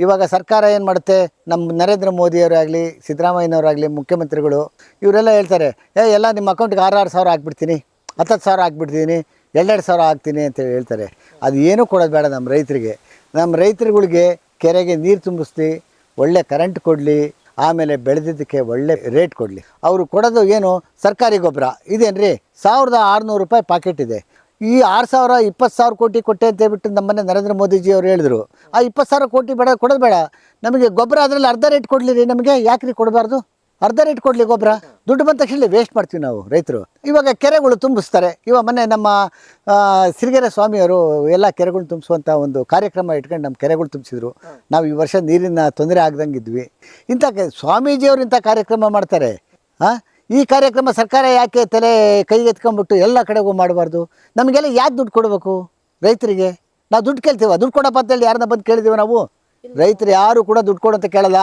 ಇವಾಗ ಸರ್ಕಾರ ಏನು ಮಾಡುತ್ತೆ? ನಮ್ಮ ನರೇಂದ್ರ ಮೋದಿಯವರಾಗಲಿ ಸಿದ್ದರಾಮಯ್ಯನವರಾಗಲಿ, ಮುಖ್ಯಮಂತ್ರಿಗಳು, ಇವರೆಲ್ಲ ಹೇಳ್ತಾರೆ, ಏ, ಎಲ್ಲ ನಿಮ್ಮ ಅಕೌಂಟ್ಗೆ ಆರು ಆರು ಸಾವಿರ ಹಾಕ್ಬಿಡ್ತೀನಿ ಹತ್ತತ್ತು ಸಾವಿರ ಹಾಕ್ಬಿಡ್ತೀನಿ ಎರಡೆರಡು ಸಾವಿರ ಹಾಕ್ತೀನಿ ಅಂತ ಹೇಳ್ತಾರೆ. ಅದು ಏನೂ ಕೊಡೋದು ಬೇಡ ನಮ್ಮ ರೈತರಿಗೆ. ನಮ್ಮ ರೈತರುಗಳಿಗೆ ಕೆರೆಗೆ ನೀರು ತುಂಬಿಸ್ಲಿ, ಒಳ್ಳೆ ಕರೆಂಟ್ ಕೊಡಲಿ, ಆಮೇಲೆ ಬೆಳೆದಿದ್ದಕ್ಕೆ ಒಳ್ಳೆ ರೇಟ್ ಕೊಡಲಿ. ಅವರು ಕೊಡೋದು ಏನು ಸರ್ಕಾರಿ ಗೊಬ್ಬರ. ಇದೇನ್ರಿ? ಸಾವಿರದ ಆರುನೂರು ರೂಪಾಯಿ ಪಾಕೆಟ್ ಇದೆ. ಈ ಆರು ಸಾವಿರ ಇಪ್ಪತ್ತು ಸಾವಿರ ಕೋಟಿ ಕೊಟ್ಟೆ ಅಂತ ಹೇಳ್ಬಿಟ್ಟು ನಮ್ಮನೆ ನರೇಂದ್ರ ಮೋದಿಜಿ ಅವರು ಹೇಳಿದ್ರು. ಆ ಇಪ್ಪತ್ತು ಸಾವಿರ ಕೋಟಿ ಬೇಡ, ಕೊಡೋದು ಬೇಡ. ನಮಗೆ ಗೊಬ್ಬರ ಅದರಲ್ಲಿ ಅರ್ಧ ರೇಟ್ ಕೊಡಲಿ ರೀ ನಮಗೆ ಯಾಕೆ ರೀ ಕೊಡಬಾರ್ದು? ಅರ್ಧ ರೇಟ್ ಕೊಡಲಿ ಗೊಬ್ಬರ. ದುಡ್ಡು ಬಂದ ತಕ್ಷಣ ವೇಸ್ಟ್ ಮಾಡ್ತೀವಿ ನಾವು ರೈತರು. ಇವಾಗ ಕೆರೆಗಳು ತುಂಬಿಸ್ತಾರೆ. ಇವಾಗ ಮೊನ್ನೆ ನಮ್ಮ ಸಿರಿಗೆರೆ ಸ್ವಾಮಿಯವರು ಎಲ್ಲ ಕೆರೆಗಳು ತುಂಬಿಸುವಂಥ ಒಂದು ಕಾರ್ಯಕ್ರಮ ಇಟ್ಕೊಂಡು ನಮ್ಮ ಕೆರೆಗಳು ತುಂಬಿಸಿದ್ರು. ನಾವು ಈ ವರ್ಷ ನೀರಿನ ತೊಂದರೆ ಆಗ್ದಂಗೆ ಇದ್ವಿ. ಇಂಥ ಸ್ವಾಮೀಜಿಯವರು ಇಂಥ ಕಾರ್ಯಕ್ರಮ ಮಾಡ್ತಾರೆ. ಹಾಂ ಈ ಕಾರ್ಯಕ್ರಮ ಸರ್ಕಾರ ಯಾಕೆ ತಲೆ ಕೈಗೆತ್ಕೊಂಡ್ಬಿಟ್ಟು ಎಲ್ಲ ಕಡೆಗೂ ಮಾಡಬಾರ್ದು? ನಮಗೆಲ್ಲ ಯಾಕೆ ದುಡ್ಡು ಕೊಡಬೇಕು ರೈತರಿಗೆ? ನಾವು ದುಡ್ಡು ಕೇಳ್ತೀವ. ದುಡ್ಡು ಕೊಡಪ್ಪ ಅಂತೇಳಿ ಯಾರನ್ನ ಬಂದು ಕೇಳಿದೀವಿ ನಾವು? ರೈತರು ಯಾರು ಕೂಡ ದುಡ್ಡು ಕೊಡೋ ಅಂತ ಕೇಳಲ್ಲ.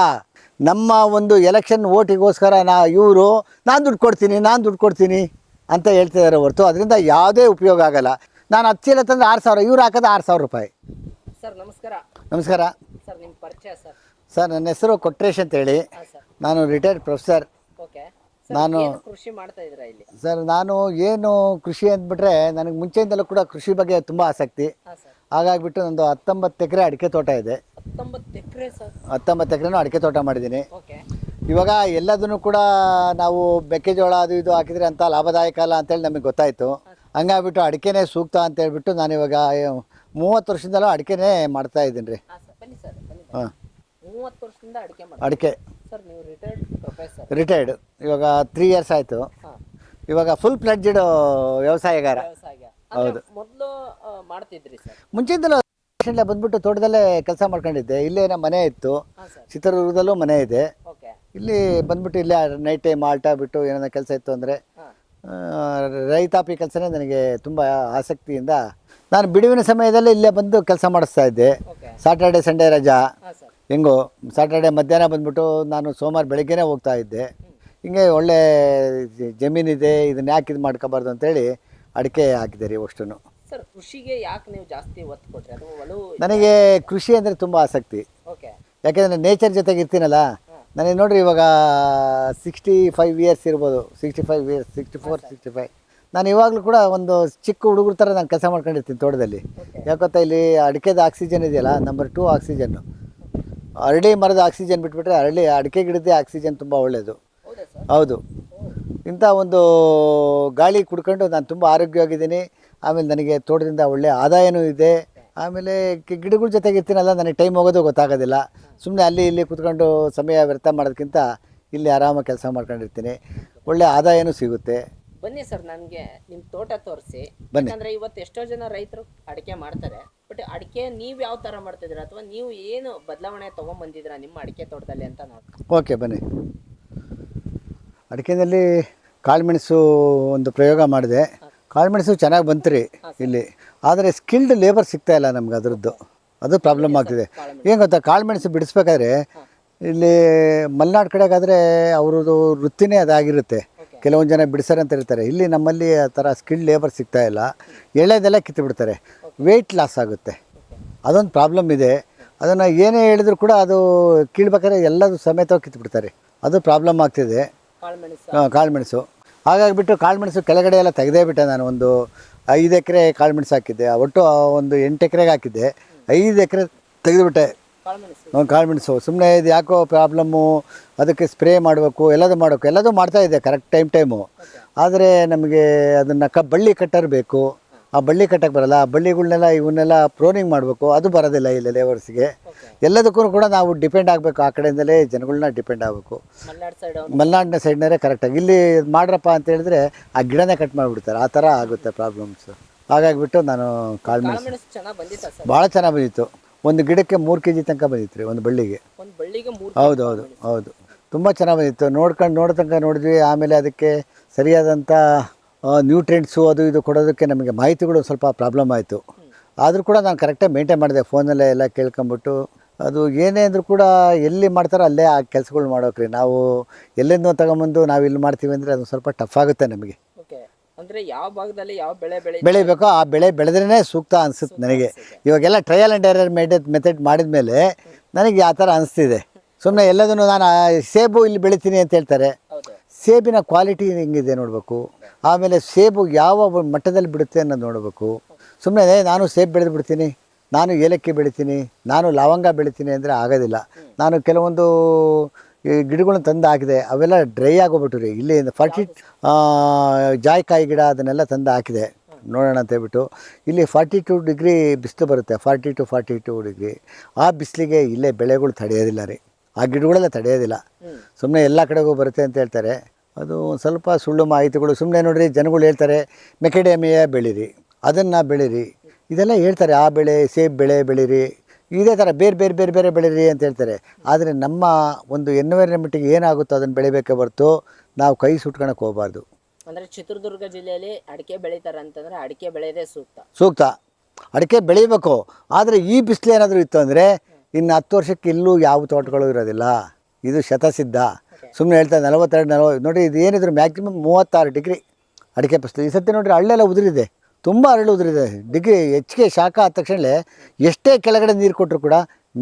ನಮ್ಮ ಒಂದು ಎಲೆಕ್ಷನ್ ಓಟಿಗೋಸ್ಕರ ನಾ ಇವರು ನಾನು ದುಡ್ಡು ಕೊಡ್ತೀನಿ ನಾನು ದುಡ್ಡು ಕೊಡ್ತೀನಿ ಅಂತ ಹೇಳ್ತಿದ್ದಾರೆ ಹೊರತು. ಅದರಿಂದ ಯಾವುದೇ ಉಪಯೋಗ ಆಗಲ್ಲ. ನಾನು ಹತ್ತು ಚೀಲ ತಂದ್ರೆ ಆರು ಸಾವಿರ ಇವ್ರು ಹಾಕೋದು ಆರು ಸಾವಿರ ರೂಪಾಯಿ. ಸರ್ ನಮಸ್ಕಾರ. ನಮಸ್ಕಾರ. ಸರ್ ನಿಮ್ಮ ಪರಿಚಯ ಸರ್. ಸರ್ ನನ್ನ ಹೆಸರು ಕೊಟ್ರೇಶ್ ಅಂತೇಳಿ. ನಾನು ರಿಟೈರ್ಡ್ ಪ್ರೊಫೆಸರ್ ನಾನು- ಏನು ಕೃಷಿ ಮಾಡ್ತಾ ಇದ್ದೀರಾ ಇಲ್ಲಿ? ಸರ್ ನಾನು ಏನು ಕೃಷಿ ಅಂದ್ಬಿಟ್ರೆ ನನಗೆ ಮುಂಚೆಯಿಂದಲೂ ಕೂಡ ಕೃಷಿ ಬಗ್ಗೆ ತುಂಬ ಆಸಕ್ತಿ. ಹಾಂ ಸರ್. ಹಾಗಾಗ್ಬಿಟ್ಟು ನಂದು ಹತ್ತೊಂಬತ್ತು ಎಕರೆ ಅಡಿಕೆ ತೋಟ ಇದೆ. ಹತ್ತೊಂಬತ್ತು ಎಕರೆ ಸರ್? ಹತ್ತೊಂಬತ್ತು ಎಕರೆನೂ ಅಡಿಕೆ ತೋಟ ಮಾಡಿದ್ದೀನಿ. ಓಕೆ. ಇವಾಗ ಎಲ್ಲದನ್ನು ಕೂಡ ನಾವು ಮೆಕ್ಕೆಜೋಳ ಅದು ಇದು ಹಾಕಿದ್ರೆ ಅಂತ ಲಾಭದಾಯಕ ಅಲ್ಲ ಅಂತೇಳಿ ನಮಗೆ ಗೊತ್ತಾಯಿತು. ಹಂಗಾಗ್ಬಿಟ್ಟು ಅಡಿಕೆನೇ ಸೂಕ್ತ ಅಂತ ಹೇಳ್ಬಿಟ್ಟು ನಾನು ಇವಾಗ ಮೂವತ್ತು ವರ್ಷದಿಂದಲೂ ಅಡಿಕೆನೇ ಮಾಡ್ತಾ ಇದ್ದೀನಿ ರೀ. ಹಾಂ ಸರ್. ಬನ್ನಿ ಸರ್. ಬನ್ನಿ ಹಾಂ. ಮೂವತ್ತು ವರ್ಷದಿಂದ ಅಡಿಕೆ ಅಡಿಕೆ. ಸರ್ ನೀವು ರಿಟೈರ್ಡ್ ಪ್ರೊಫೆಸರ್ ರಿಟೈರ್ಡ್ ಇವಾಗ ತ್ರೀ ಇಯರ್ಸ್ ಆಯಿತು. ಇವಾಗ ಫುಲ್ ಪ್ಲಡ್ಜಡ್ ವ್ಯವಸಾಯಗಾರ. ಹೌದು. ಮೊದಲು ಮಾಡ್ತಿದ್ರಿ ಸರ್? ಮುಂಚಿಂದಲೂ ಎಲ್ಲ ಬಂದ್ಬಿಟ್ಟು ತೋಟದಲ್ಲೇ ಕೆಲಸ ಮಾಡ್ಕೊಂಡಿದ್ದೆ. ಇಲ್ಲೇ ನಮ್ಮ ಮನೆ ಇತ್ತು. ಚಿತ್ರದುರ್ಗದಲ್ಲೂ ಮನೆ ಇದೆ. ಇಲ್ಲಿ ಬಂದ್ಬಿಟ್ಟು ಇಲ್ಲೇ ನೈಟ್ ಟೈಮ್ ಆಲ್ಟ ಬಿಟ್ಟು ಏನಾರ ಕೆಲಸ ಇತ್ತು ಅಂದರೆ ರೈತಾಪಿ ಕೆಲಸನೇ ನನಗೆ ತುಂಬ ಆಸಕ್ತಿಯಿಂದ ನಾನು ಬಿಡುವಿನ ಸಮಯದಲ್ಲಿ ಇಲ್ಲೇ ಬಂದು ಕೆಲಸ ಮಾಡಿಸ್ತಾ ಇದ್ದೆ. ಸಾಟರ್ಡೆ ಸಂಡೇ ರಜಾ. ಹೆಂಗೋ ಸಾಟರ್ಡೆ ಮಧ್ಯಾಹ್ನ ಬಂದ್ಬಿಟ್ಟು ನಾನು ಸೋಮವಾರ ಬೆಳಗ್ಗೆನೇ ಹೋಗ್ತಾ ಇದ್ದೆ. ಹಿಂಗೆ ಒಳ್ಳೆ ಜಮೀನಿದೆ ಇದನ್ನ ಯಾಕೆ ಇದು ಮಾಡ್ಕೋಬಾರ್ದು ಅಂತೇಳಿ ಅಡಿಕೆ ಹಾಕಿದೆ ರೀ ಅಷ್ಟು ಸರ್ ಕೃಷಿಗೆ ಯಾಕೆ ನೀವು ಜಾಸ್ತಿ ಒತ್ತು ಕೊಟ್ರಿ? ಒಲವು ನನಗೆ ಕೃಷಿ ಅಂದರೆ ತುಂಬ ಆಸಕ್ತಿ. ಓಕೆ. ಯಾಕೆಂದರೆ ನೇಚರ್ ಜೊತೆಗೆ ಇರ್ತೀನಲ್ಲ ನನಗೆ ನೋಡ್ರಿ ಇವಾಗ ಸಿಕ್ಸ್ಟಿ ಫೈವ್ ಇಯರ್ಸ್ ಇರ್ಬೋದು. Sixty five years sixty four sixty five ನಾನು ಇವಾಗಲೂ ಕೂಡ ಒಂದು ಚಿಕ್ಕ ಹುಡುಗರ ಥರ ನಾನು ಕೆಲಸ ಮಾಡ್ಕೊಂಡಿರ್ತೀನಿ ತೋಟದಲ್ಲಿ. ಯಾಕೊತ್ತಾ ಇಲ್ಲಿ ಅಡಿಕೆದ ಆಕ್ಸಿಜನ್ ಇದೆಯಲ್ಲ ನಂಬರ್ ಟೂ ಆಕ್ಸಿಜನ್ನು ಅರಳಿ ಮರದ ಆಕ್ಸಿಜನ್ ಬಿಟ್ಬಿಟ್ರೆ ಅರಳಿ ಅಡಿಕೆ ಗಿಡದೇ ಆಕ್ಸಿಜನ್ ತುಂಬ ಒಳ್ಳೆಯದು ಹೌದಾ ಇಂಥ ಒಂದು ಗಾಳಿ ಕುಡ್ಕೊಂಡು ನಾನು ತುಂಬ ಆರೋಗ್ಯವಾಗಿದ್ದೀನಿ. ಆಮೇಲೆ ನನಗೆ ತೋಟದಿಂದ ಒಳ್ಳೆಯ ಆದಾಯನೂ ಇದೆ. ಆಮೇಲೆ ಗಿಡಗಳ ಜೊತೆಗೆ ಇರ್ತೀನಲ್ಲ ನನಗೆ ಟೈಮ್ ಹೋಗೋದು ಗೊತ್ತಾಗೋದಿಲ್ಲ. ಸುಮ್ಮನೆ ಅಲ್ಲಿ ಇಲ್ಲಿ ಕುತ್ಕೊಂಡು ಸಮಯ ವ್ಯರ್ಥ ಮಾಡೋದಕ್ಕಿಂತ ಇಲ್ಲಿ ಆರಾಮಾಗಿ ಕೆಲಸ ಮಾಡ್ಕೊಂಡಿರ್ತೀನಿ. ಒಳ್ಳೆ ಆದಾಯನೂ ಸಿಗುತ್ತೆ. ಬನ್ನಿ ಸರ್ ನನಗೆ ನಿಮ್ಮ ತೋಟ ತೋರಿಸಿ. ಬನ್ನಿ. ಯಾಕಂದ್ರೆ ಇವತ್ತು ಎಷ್ಟೋ ಜನ ರೈತರು ಅಡಿಕೆ ಮಾಡ್ತಾರೆ. ಬಟ್ ಅಡಿಕೆ ನೀವು ಯಾವ ಥರ ಮಾಡ್ತಿದ್ದೀರಾ? ಅಥವಾ ನೀವು ಏನು ಬದಲಾವಣೆ ತೊಗೊಂಬಂದಿದ್ದೀರಾ ನಿಮ್ಮ ಅಡಿಕೆ ತೋಟದಲ್ಲಿ ಅಂತ ನೋಡಿ ಓಕೆ ಬನ್ನಿ. ಅಡಿಕೆನಲ್ಲಿ ಕಾಳುಮೆಣಸು ಒಂದು ಪ್ರಯೋಗ ಮಾಡಿದೆ. ಕಾಳುಮೆಣಸು ಚೆನ್ನಾಗಿ ಬಂತು ರೀ ಇಲ್ಲಿ. ಆದರೆ ಸ್ಕಿಲ್ಡ್ ಲೇಬರ್ ಸಿಗ್ತಾ ಇಲ್ಲ ನಮ್ಗೆ ಅದರದ್ದು. ಅದು ಪ್ರಾಬ್ಲಮ್ ಆಗ್ತಿದೆ. ಏನು ಗೊತ್ತಾ ಕಾಳುಮೆಣಸು ಬಿಡಿಸ್ಬೇಕಾದ್ರೆ ಇಲ್ಲಿ ಮಲೆನಾಡು ಕಡೆಗಾದರೆ ಅವ್ರದ್ದು ವೃತ್ತಿನೇ ಅದಾಗಿರುತ್ತೆ. ಕೆಲವೊಂದು ಜನ ಬಿಡಿಸ್ತಾರೆ ಅಂತ ಇರ್ತಾರೆ ಇಲ್ಲಿ ನಮ್ಮಲ್ಲಿ ಆ ಥರ ಸ್ಕಿಲ್ಡ್ ಲೇಬರ್ ಸಿಗ್ತಾ ಇಲ್ಲ. ಎಳೆದೆಲ್ಲ ಕಿತ್ತು ಬಿಡ್ತಾರೆ. ವೆಯ್ಟ್ ಲಾಸ್ ಆಗುತ್ತೆ. ಅದೊಂದು ಪ್ರಾಬ್ಲಮ್ ಇದೆ. ಅದನ್ನು ಏನೇ ಹೇಳಿದ್ರು ಕೂಡ ಅದು ಕೀಳ್ಬೇಕಾದ್ರೆ ಎಲ್ಲದೂ ಸಮೇತವಾಗಿ ಕಿತ್ಬಿಡ್ತಾರೆ ಅದು ಪ್ರಾಬ್ಲಮ್ ಆಗ್ತಿದೆ. ಹಾಂ ಆ, ಕಾಳುಮೆಣಸು. ಹಾಗಾಗಿಬಿಟ್ಟು ಕಾಳುಮೆಣಸು ಕೆಳಗಡೆ ಎಲ್ಲ ತೆಗೆದೇ ಬಿಟ್ಟೆ ನಾನು ಒಂದು ಐದು ಎಕರೆ ಕಾಳುಮೆಣಸು ಹಾಕಿದ್ದೆ. ಒಟ್ಟು ಒಂದು ಎಂಟು ಎಕರೆಗೆ ಹಾಕಿದ್ದೆ. ಐದು ಎಕರೆ ತೆಗೆದುಬಿಟ್ಟೆ ಕಾಳುಮೆಣಸು. ಕಾಳುಮೆಣಸು. ಸುಮ್ಮನೆ ಇದು ಯಾಕೋ ಪ್ರಾಬ್ಲಮ್ಮು ಅದಕ್ಕೆ ಸ್ಪ್ರೇ ಮಾಡಬೇಕು ಎಲ್ಲದೂ ಮಾಡಬೇಕು. ಎಲ್ಲದೂ ಮಾಡ್ತಾ ಇದೆ ಕರೆಕ್ಟ್ ಟೈಮ್ ಟೈಮು. ಆದರೆ ನಮಗೆ ಅದನ್ನು ಕ ಬಳ್ಳಿ ಕಟ್ಟರ್ ಬೇಕು. ಆ ಬಳ್ಳಿ ಕಟ್ಟಕ್ಕೆ ಬರಲ್ಲ. ಆ ಬಳ್ಳಿಗಳನ್ನೆಲ್ಲ ಇವನ್ನೆಲ್ಲ ಪ್ರೋನಿಂಗ್ ಮಾಡಬೇಕು. ಅದು ಬರೋದಿಲ್ಲ ಇಲ್ಲಿ ಲೇವರ್ಸ್ಗೆ ಎಲ್ಲದಕ್ಕೂ ಕೂಡ ನಾವು ಡಿಪೆಂಡ್ ಆಗಬೇಕು. ಆ ಕಡೆಯಿಂದಲೇ ಜನಗಳನ್ನ ಡಿಪೆಂಡ್ ಆಗಬೇಕು. ಮಲೆನಾಡಿನ ಸೈಡ್ನೇ ಕರೆಕ್ಟಾಗಿ ಇಲ್ಲಿ ಇದ್ ಮಾಡ್ರಪ್ಪ ಅಂತ ಹೇಳಿದ್ರೆ ಆ ಗಿಡನೇ ಕಟ್ ಮಾಡಿಬಿಡ್ತಾರೆ. ಆ ಥರ ಆಗುತ್ತೆ ಪ್ರಾಬ್ಲಮ್ಸು. ಹಾಗಾಗಿಬಿಟ್ಟು ನಾನು ಕಾಳು ಮೆಣಸು ಭಾಳ ಚೆನ್ನಾಗಿ ಬಂದಿತ್ತು. ಒಂದು ಗಿಡಕ್ಕೆ ಮೂರು ಕೆ ಜಿ ತನಕ ಬಂದಿತ್ತು ರೀ ಒಂದು ಬಳ್ಳಿಗೆ. ಒಂದು ಬಳ್ಳಿಗೆ ಮೂರು ಹೌದು ಹೌದು ಹೌದು. ತುಂಬ ಚೆನ್ನಾಗಿ ಬಂದಿತ್ತು. ನೋಡ್ಕೊಂಡು ನೋಡೋ ತನಕ ನೋಡಿದ್ವಿ ಆಮೇಲೆ ಅದಕ್ಕೆ ಸರಿಯಾದಂಥ ನ್ಯೂಟ್ರಿಯೆಂಟ್ಸು ಅದು ಇದು ಕೊಡೋದಕ್ಕೆ ನಮಗೆ ಮಾಹಿತಿಗಳು ಸ್ವಲ್ಪ ಪ್ರಾಬ್ಲಮ್ ಆಯಿತು. ಆದರೂ ಕೂಡ ನಾನು ಕರೆಕ್ಟಾಗಿ ಮೇಂಟೈನ್ ಮಾಡಿದೆ ಫೋನಲ್ಲೇ ಎಲ್ಲ ಕೇಳ್ಕೊಂಬಿಟ್ಟು. ಅದು ಏನೇ ಅಂದರೂ ಕೂಡ ಎಲ್ಲಿ ಮಾಡ್ತಾರೋ ಅಲ್ಲೇ ಆ ಕೆಲಸಗಳು ಮಾಡೋಕ್ರಿ. ನಾವು ಎಲ್ಲಿಂದ ತಗೊಂಬಂದು ನಾವು ಇಲ್ಲಿ ಮಾಡ್ತೀವಿ ಅಂದರೆ ಅದು ಸ್ವಲ್ಪ ಟಫ್ ಆಗುತ್ತೆ ನಮಗೆ. ಅಂದ್ರೆ ಯಾವ ಭಾಗದಲ್ಲಿ ಯಾವ ಬೆಳೆ ಬೆಳೆ ಬೆಳಿಬೇಕೋ. ಆ ಬೆಳೆ ಬೆಳೆದ್ರೇ ಸೂಕ್ತ ಅನಿಸುತ್ತೆ ನನಗೆ. ಇವಾಗೆಲ್ಲ trial and error method method ಮಾಡಿದ ಮೇಲೆ ನನಗೆ ಆ ಥರ ಅನಿಸ್ತಿದೆ. ಸುಮ್ಮನೆ ಎಲ್ಲದನ್ನು ನಾನು ಆ ಸೇಬು ಇಲ್ಲಿ ಬೆಳಿತೀನಿ ಅಂತ ಹೇಳ್ತಾರೆ. ಸೇಬಿನ ಕ್ವಾಲಿಟಿ ಹೆಂಗಿದೆ ನೋಡಬೇಕು. ಆಮೇಲೆ ಸೇಬು ಯಾವ ಮಟ್ಟದಲ್ಲಿ ಬಿಡುತ್ತೆ ಅನ್ನೋದು ನೋಡಬೇಕು. ಸುಮ್ಮನೆ ನಾನು ಸೇಬು ಬೆಳೆದು ಬಿಡ್ತೀನಿ. ನಾನು ಏಲಕ್ಕಿ ಬೆಳಿತೀನಿ. ನಾನು ಲವಂಗ ಬೆಳಿತೀನಿ ಅಂದರೆ ಆಗೋದಿಲ್ಲ. ನಾನು ಕೆಲವೊಂದು ಈ ಗಿಡಗಳನ್ನ ತಂದು ಹಾಕಿದೆ ಅವೆಲ್ಲ ಡ್ರೈ ಆಗೋಗ್ಬಿಟ್ಟು ರೀ ಇಲ್ಲಿ ಫಾರ್ಟಿ ಜಾಯ್ಕಾಯಿ ಗಿಡ ಅದನ್ನೆಲ್ಲ ತಂದು ಹಾಕಿದೆ ನೋಡೋಣ ಅಂತ ಹೇಳ್ಬಿಟ್ಟು. ಇಲ್ಲಿ ಫಾರ್ಟಿ ಟು ಡಿಗ್ರಿ ಬಿಸಿಲು ಬರುತ್ತೆ forty two forty two degree ಆ ಬಿಸಿಲಿಗೆ ಇಲ್ಲೇ ಬೆಳೆಗಳು ತಡೆಯೋದಿಲ್ಲ ರೀ. ಆ ಗಿಡಗಳೆಲ್ಲ ತಡೆಯೋದಿಲ್ಲ. ಸುಮ್ಮನೆ ಎಲ್ಲ ಕಡೆಗೂ ಬರುತ್ತೆ ಅಂತ ಹೇಳ್ತಾರೆ. ಅದು ಸ್ವಲ್ಪ ಸುಳ್ಳು ಮಾಹಿತಿಗಳು ಸುಮ್ಮನೆ ನೋಡಿರಿ ಜನಗಳು ಹೇಳ್ತಾರೆ, ಮೆಕೆಡೆಮಿಯ ಬೆಳೀರಿ, ಅದನ್ನು ಬೆಳೀರಿ. ಇದೆಲ್ಲ ಹೇಳ್ತಾರೆ, ಆ ಬೆಳೆ ಸೇಬು ಬೆಳೆ ಬೆಳೀರಿ ಇದೇ ಥರ ಬೇರೆ ಬೇರೆ ಬೇರೆ ಬೇರೆ ಬೆಳೀರಿ ಅಂತ ಹೇಳ್ತಾರೆ. ಆದರೆ ನಮ್ಮ ಒಂದು ಎನ್ವೈರನ್ಮೆಂಟಿಗೆ ಏನಾಗುತ್ತೋ ಅದನ್ನು ಬೆಳಿಬೇಕೇ ಹೊರತು ನಾವು ಕೈ ಸುಟ್ಕೊಳಕ್ಕೆ ಹೋಗಬಾರ್ದು. ಅಂದರೆ ಚಿತ್ರದುರ್ಗ ಜಿಲ್ಲೆಯಲ್ಲಿ ಅಡಿಕೆ ಬೆಳಿತಾರೆ ಅಂತಂದರೆ ಅಡಿಕೆ ಬೆಳೆಯೋದೇ ಸೂಕ್ತ. ಸೂಕ್ತ. ಅಡಿಕೆ ಬೆಳಿಬೇಕು. ಆದರೆ ಈ ಬಿಸಿಲು ಏನಾದರೂ ಇತ್ತು ಅಂದರೆ ಇನ್ನು ಹತ್ತು ವರ್ಷಕ್ಕೆ ಇಲ್ಲೂ ಯಾವ ತೋಟಗಳು ಇರೋದಿಲ್ಲ. ಇದು ಶತಸಿದ್ಧ. ಸುಮ್ಮನೆ ಹೇಳ್ತಾರೆ ನಲವತ್ತೆರಡು ನಲವತ್ತು ನೋಡಿ ಇದು ಏನಿದ್ರು ಮ್ಯಾಕ್ಸಿಮಮ್ ಮೂವತ್ತಾರು ಡಿಗ್ರಿ ಅಡಿಕೆ ಬಿಸಿಲು. ಈ ಸತಿ ನೋಡಿರಿ ಹಳ್ಳೆಲ್ಲ ಉದುರಿದೆ. ತುಂಬ ಅರಳುವುದ್ರಿದೆ. ಡಿಗ್ರಿ ಹೆಚ್ಚಿಗೆ ಶಾಖ ಆದ ತಕ್ಷಣ ಎಷ್ಟೇ ಕೆಳಗಡೆ ನೀರು ಕೊಟ್ಟರು ಕೂಡ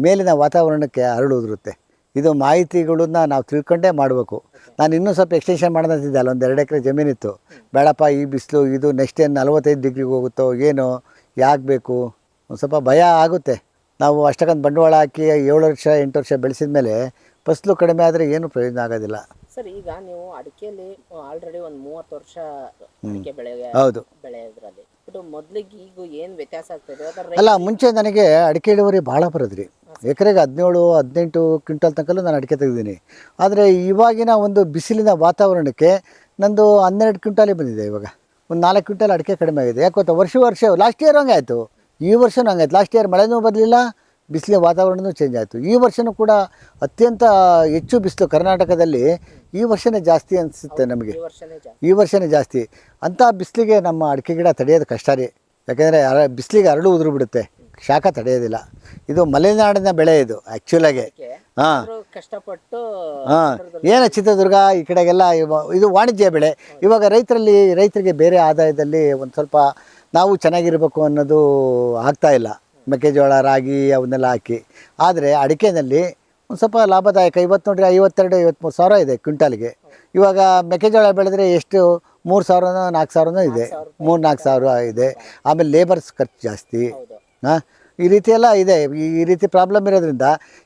ಮೇಲಿನ ವಾತಾವರಣಕ್ಕೆ ಅರಳುವುದಿರುತ್ತೆ. ಇದು ಮಾಹಿತಿಗಳನ್ನ ನಾವು ತಿಳ್ಕೊಂಡೇ ಮಾಡಬೇಕು. ನಾನು ಇನ್ನೂ ಸ್ವಲ್ಪ ಎಕ್ಸ್ಟೆನ್ಷನ್ ಮಾಡೋದಂತಿದ್ದೆ ಅಲ್ಲ ಒಂದು ಎರಡು ಎಕರೆ ಜಮೀನಿತ್ತು ಬೇಡಪ್ಪ ಈ ಬಿಸಿಲು ಇದು ನೆಕ್ಸ್ಟ್ ಏನು ನಲವತ್ತೈದು ಡಿಗ್ರಿಗೆ ಹೋಗುತ್ತೋ ಏನು ಯಾಕೆ ಬೇಕು ಒಂದು ಸ್ವಲ್ಪ ಭಯ ಆಗುತ್ತೆ. ನಾವು ಅಷ್ಟಕ್ಕೊಂದು ಬಂಡವಾಳ ಹಾಕಿ ಏಳು ವರ್ಷ ಎಂಟು ವರ್ಷ ಬೆಳೆಸಿದ ಮೇಲೆ ಫಸಲು ಕಡಿಮೆ ಆದರೆ ಏನು ಪ್ರಯೋಜನ ಆಗೋದಿಲ್ಲ. ಸರ್ ಈಗ ನೀವು ಅಡಿಕೆಯಲ್ಲಿ ಆಲ್ರೆಡಿ ಒಂದು ಮೂವತ್ತು ವರ್ಷ ಅಡಿಕೆ ಬೆಳೆ ಹೌದು. ಬೆಳೆಯೋದ್ರಲ್ಲಿ. ಮೊದ್ಲಿಗೆ ಈಗ ಏನ್ ವ್ಯತ್ಯಾಸ ಆಗ್ತದೆ ಅಲ್ಲ ಮುಂಚೆ ನನಗೆ ಅಡಿಕೆ ಇಳುವರಿ ಭಾಳ ಬರೋದ್ರಿ. ಎಕರೆಗೆ ಹದಿನೇಳು ಹದಿನೆಂಟು ಕ್ವಿಂಟಲ್ ತನಕಲ್ಲೂ ನಾನು ಅಡಿಕೆ ತೆಗೆದೀನಿ ಆದರೆ ಇವಾಗಿನ ಒಂದು ಬಿಸಿಲಿನ ವಾತಾವರಣಕ್ಕೆ ನಂದು ಹನ್ನೆರಡು ಕ್ವಿಂಟಾಲೇ ಬಂದಿದೆ ಇವಾಗ. ಒಂದು ನಾಲ್ಕು ಕ್ವಿಂಟಲ್ ಅಡಿಕೆ ಕಡಿಮೆ ಆಗಿದೆ. ಯಾಕೆ ಗೊತ್ತಾ? ವರ್ಷ ವರ್ಷ ಲಾಸ್ಟ್ ಇಯರ್ ಹಂಗೆ ಆಯಿತು ಈ ವರ್ಷನೂ ಹಂಗಾಯ್ತು. ಲಾಸ್ಟ್ ಇಯರ್ ಮಳೆನೂ ಬರಲಿಲ್ಲ ಬಿಸಿಲಿನ ವಾತಾವರಣವೂ ಚೇಂಜ್ ಆಯಿತು. ಈ ವರ್ಷನೂ ಕೂಡ ಅತ್ಯಂತ ಹೆಚ್ಚು ಬಿಸಿಲು ಕರ್ನಾಟಕದಲ್ಲಿ ಈ ವರ್ಷವೇ ಜಾಸ್ತಿ ಅನಿಸುತ್ತೆ ನಮಗೆ. ಈ ವರ್ಷವೇ ಜಾಸ್ತಿ. ಅಂಥ ಬಿಸಿಲಿಗೆ ನಮ್ಮ ಅಡಿಕೆ ಗಿಡ ತಡೆಯೋದು ಕಷ್ಟ ರೀ. ಯಾಕೆಂದರೆ ಅರ ಬಿಸಿಲಿಗೆ ಅರಳು ಉದುರು ಬಿಡುತ್ತೆ. ಶಾಖ ತಡೆಯೋದಿಲ್ಲ. ಇದು ಮಲೆನಾಡಿನ ಬೆಳೆ ಇದು ಆ್ಯಕ್ಚುಲಾಗಿ ಹಾಂ. ಕಷ್ಟಪಟ್ಟು ಹಾಂ. ಏನು ಚಿತ್ರದುರ್ಗ ಈ ಕಡೆಗೆಲ್ಲ ಇದು ವಾಣಿಜ್ಯ ಬೆಳೆ. ಇವಾಗ ರೈತರಲ್ಲಿ ರೈತರಿಗೆ ಬೇರೆ ಆದಾಯದಲ್ಲಿ ಒಂದು ಸ್ವಲ್ಪ ನಾವು ಚೆನ್ನಾಗಿರಬೇಕು ಅನ್ನೋದು ಆಗ್ತಾ ಇಲ್ಲ. ಮೆಕ್ಕೆಜೋಳ ರಾಗಿ ಅವನ್ನೆಲ್ಲ ಹಾಕಿ. ಆದರೆ ಅಡಿಕೆನಲ್ಲಿ ಒಂದು ಸ್ವಲ್ಪ ಲಾಭದಾಯಕ ಇವತ್ತು ನೋಡಿರಿ ಐವತ್ತೆರಡು ಐವತ್ತ್ಮೂರು ಸಾವಿರ ಇದೆ ಕ್ವಿಂಟಾಲಿಗೆ. ಇವಾಗ ಮೆಕ್ಕೆಜೋಳ ಬೆಳೆದ್ರೆ ಎಷ್ಟು? ಮೂರು ಸಾವಿರನೋ ನಾಲ್ಕು ಸಾವಿರನೋ ಇದೆ. ಮೂರು ನಾಲ್ಕು ಸಾವಿರ ಇದೆ. ಆಮೇಲೆ ಲೇಬರ್ಸ್ ಖರ್ಚು ಜಾಸ್ತಿ. ಹಾಂ ಈ ರೀತಿ ಎಲ್ಲ ಇದೆ. ಈ- ಈ ರೀತಿ ಪ್ರಾಬ್ಲಮ್ ಇರೋದ್ರಿಂದ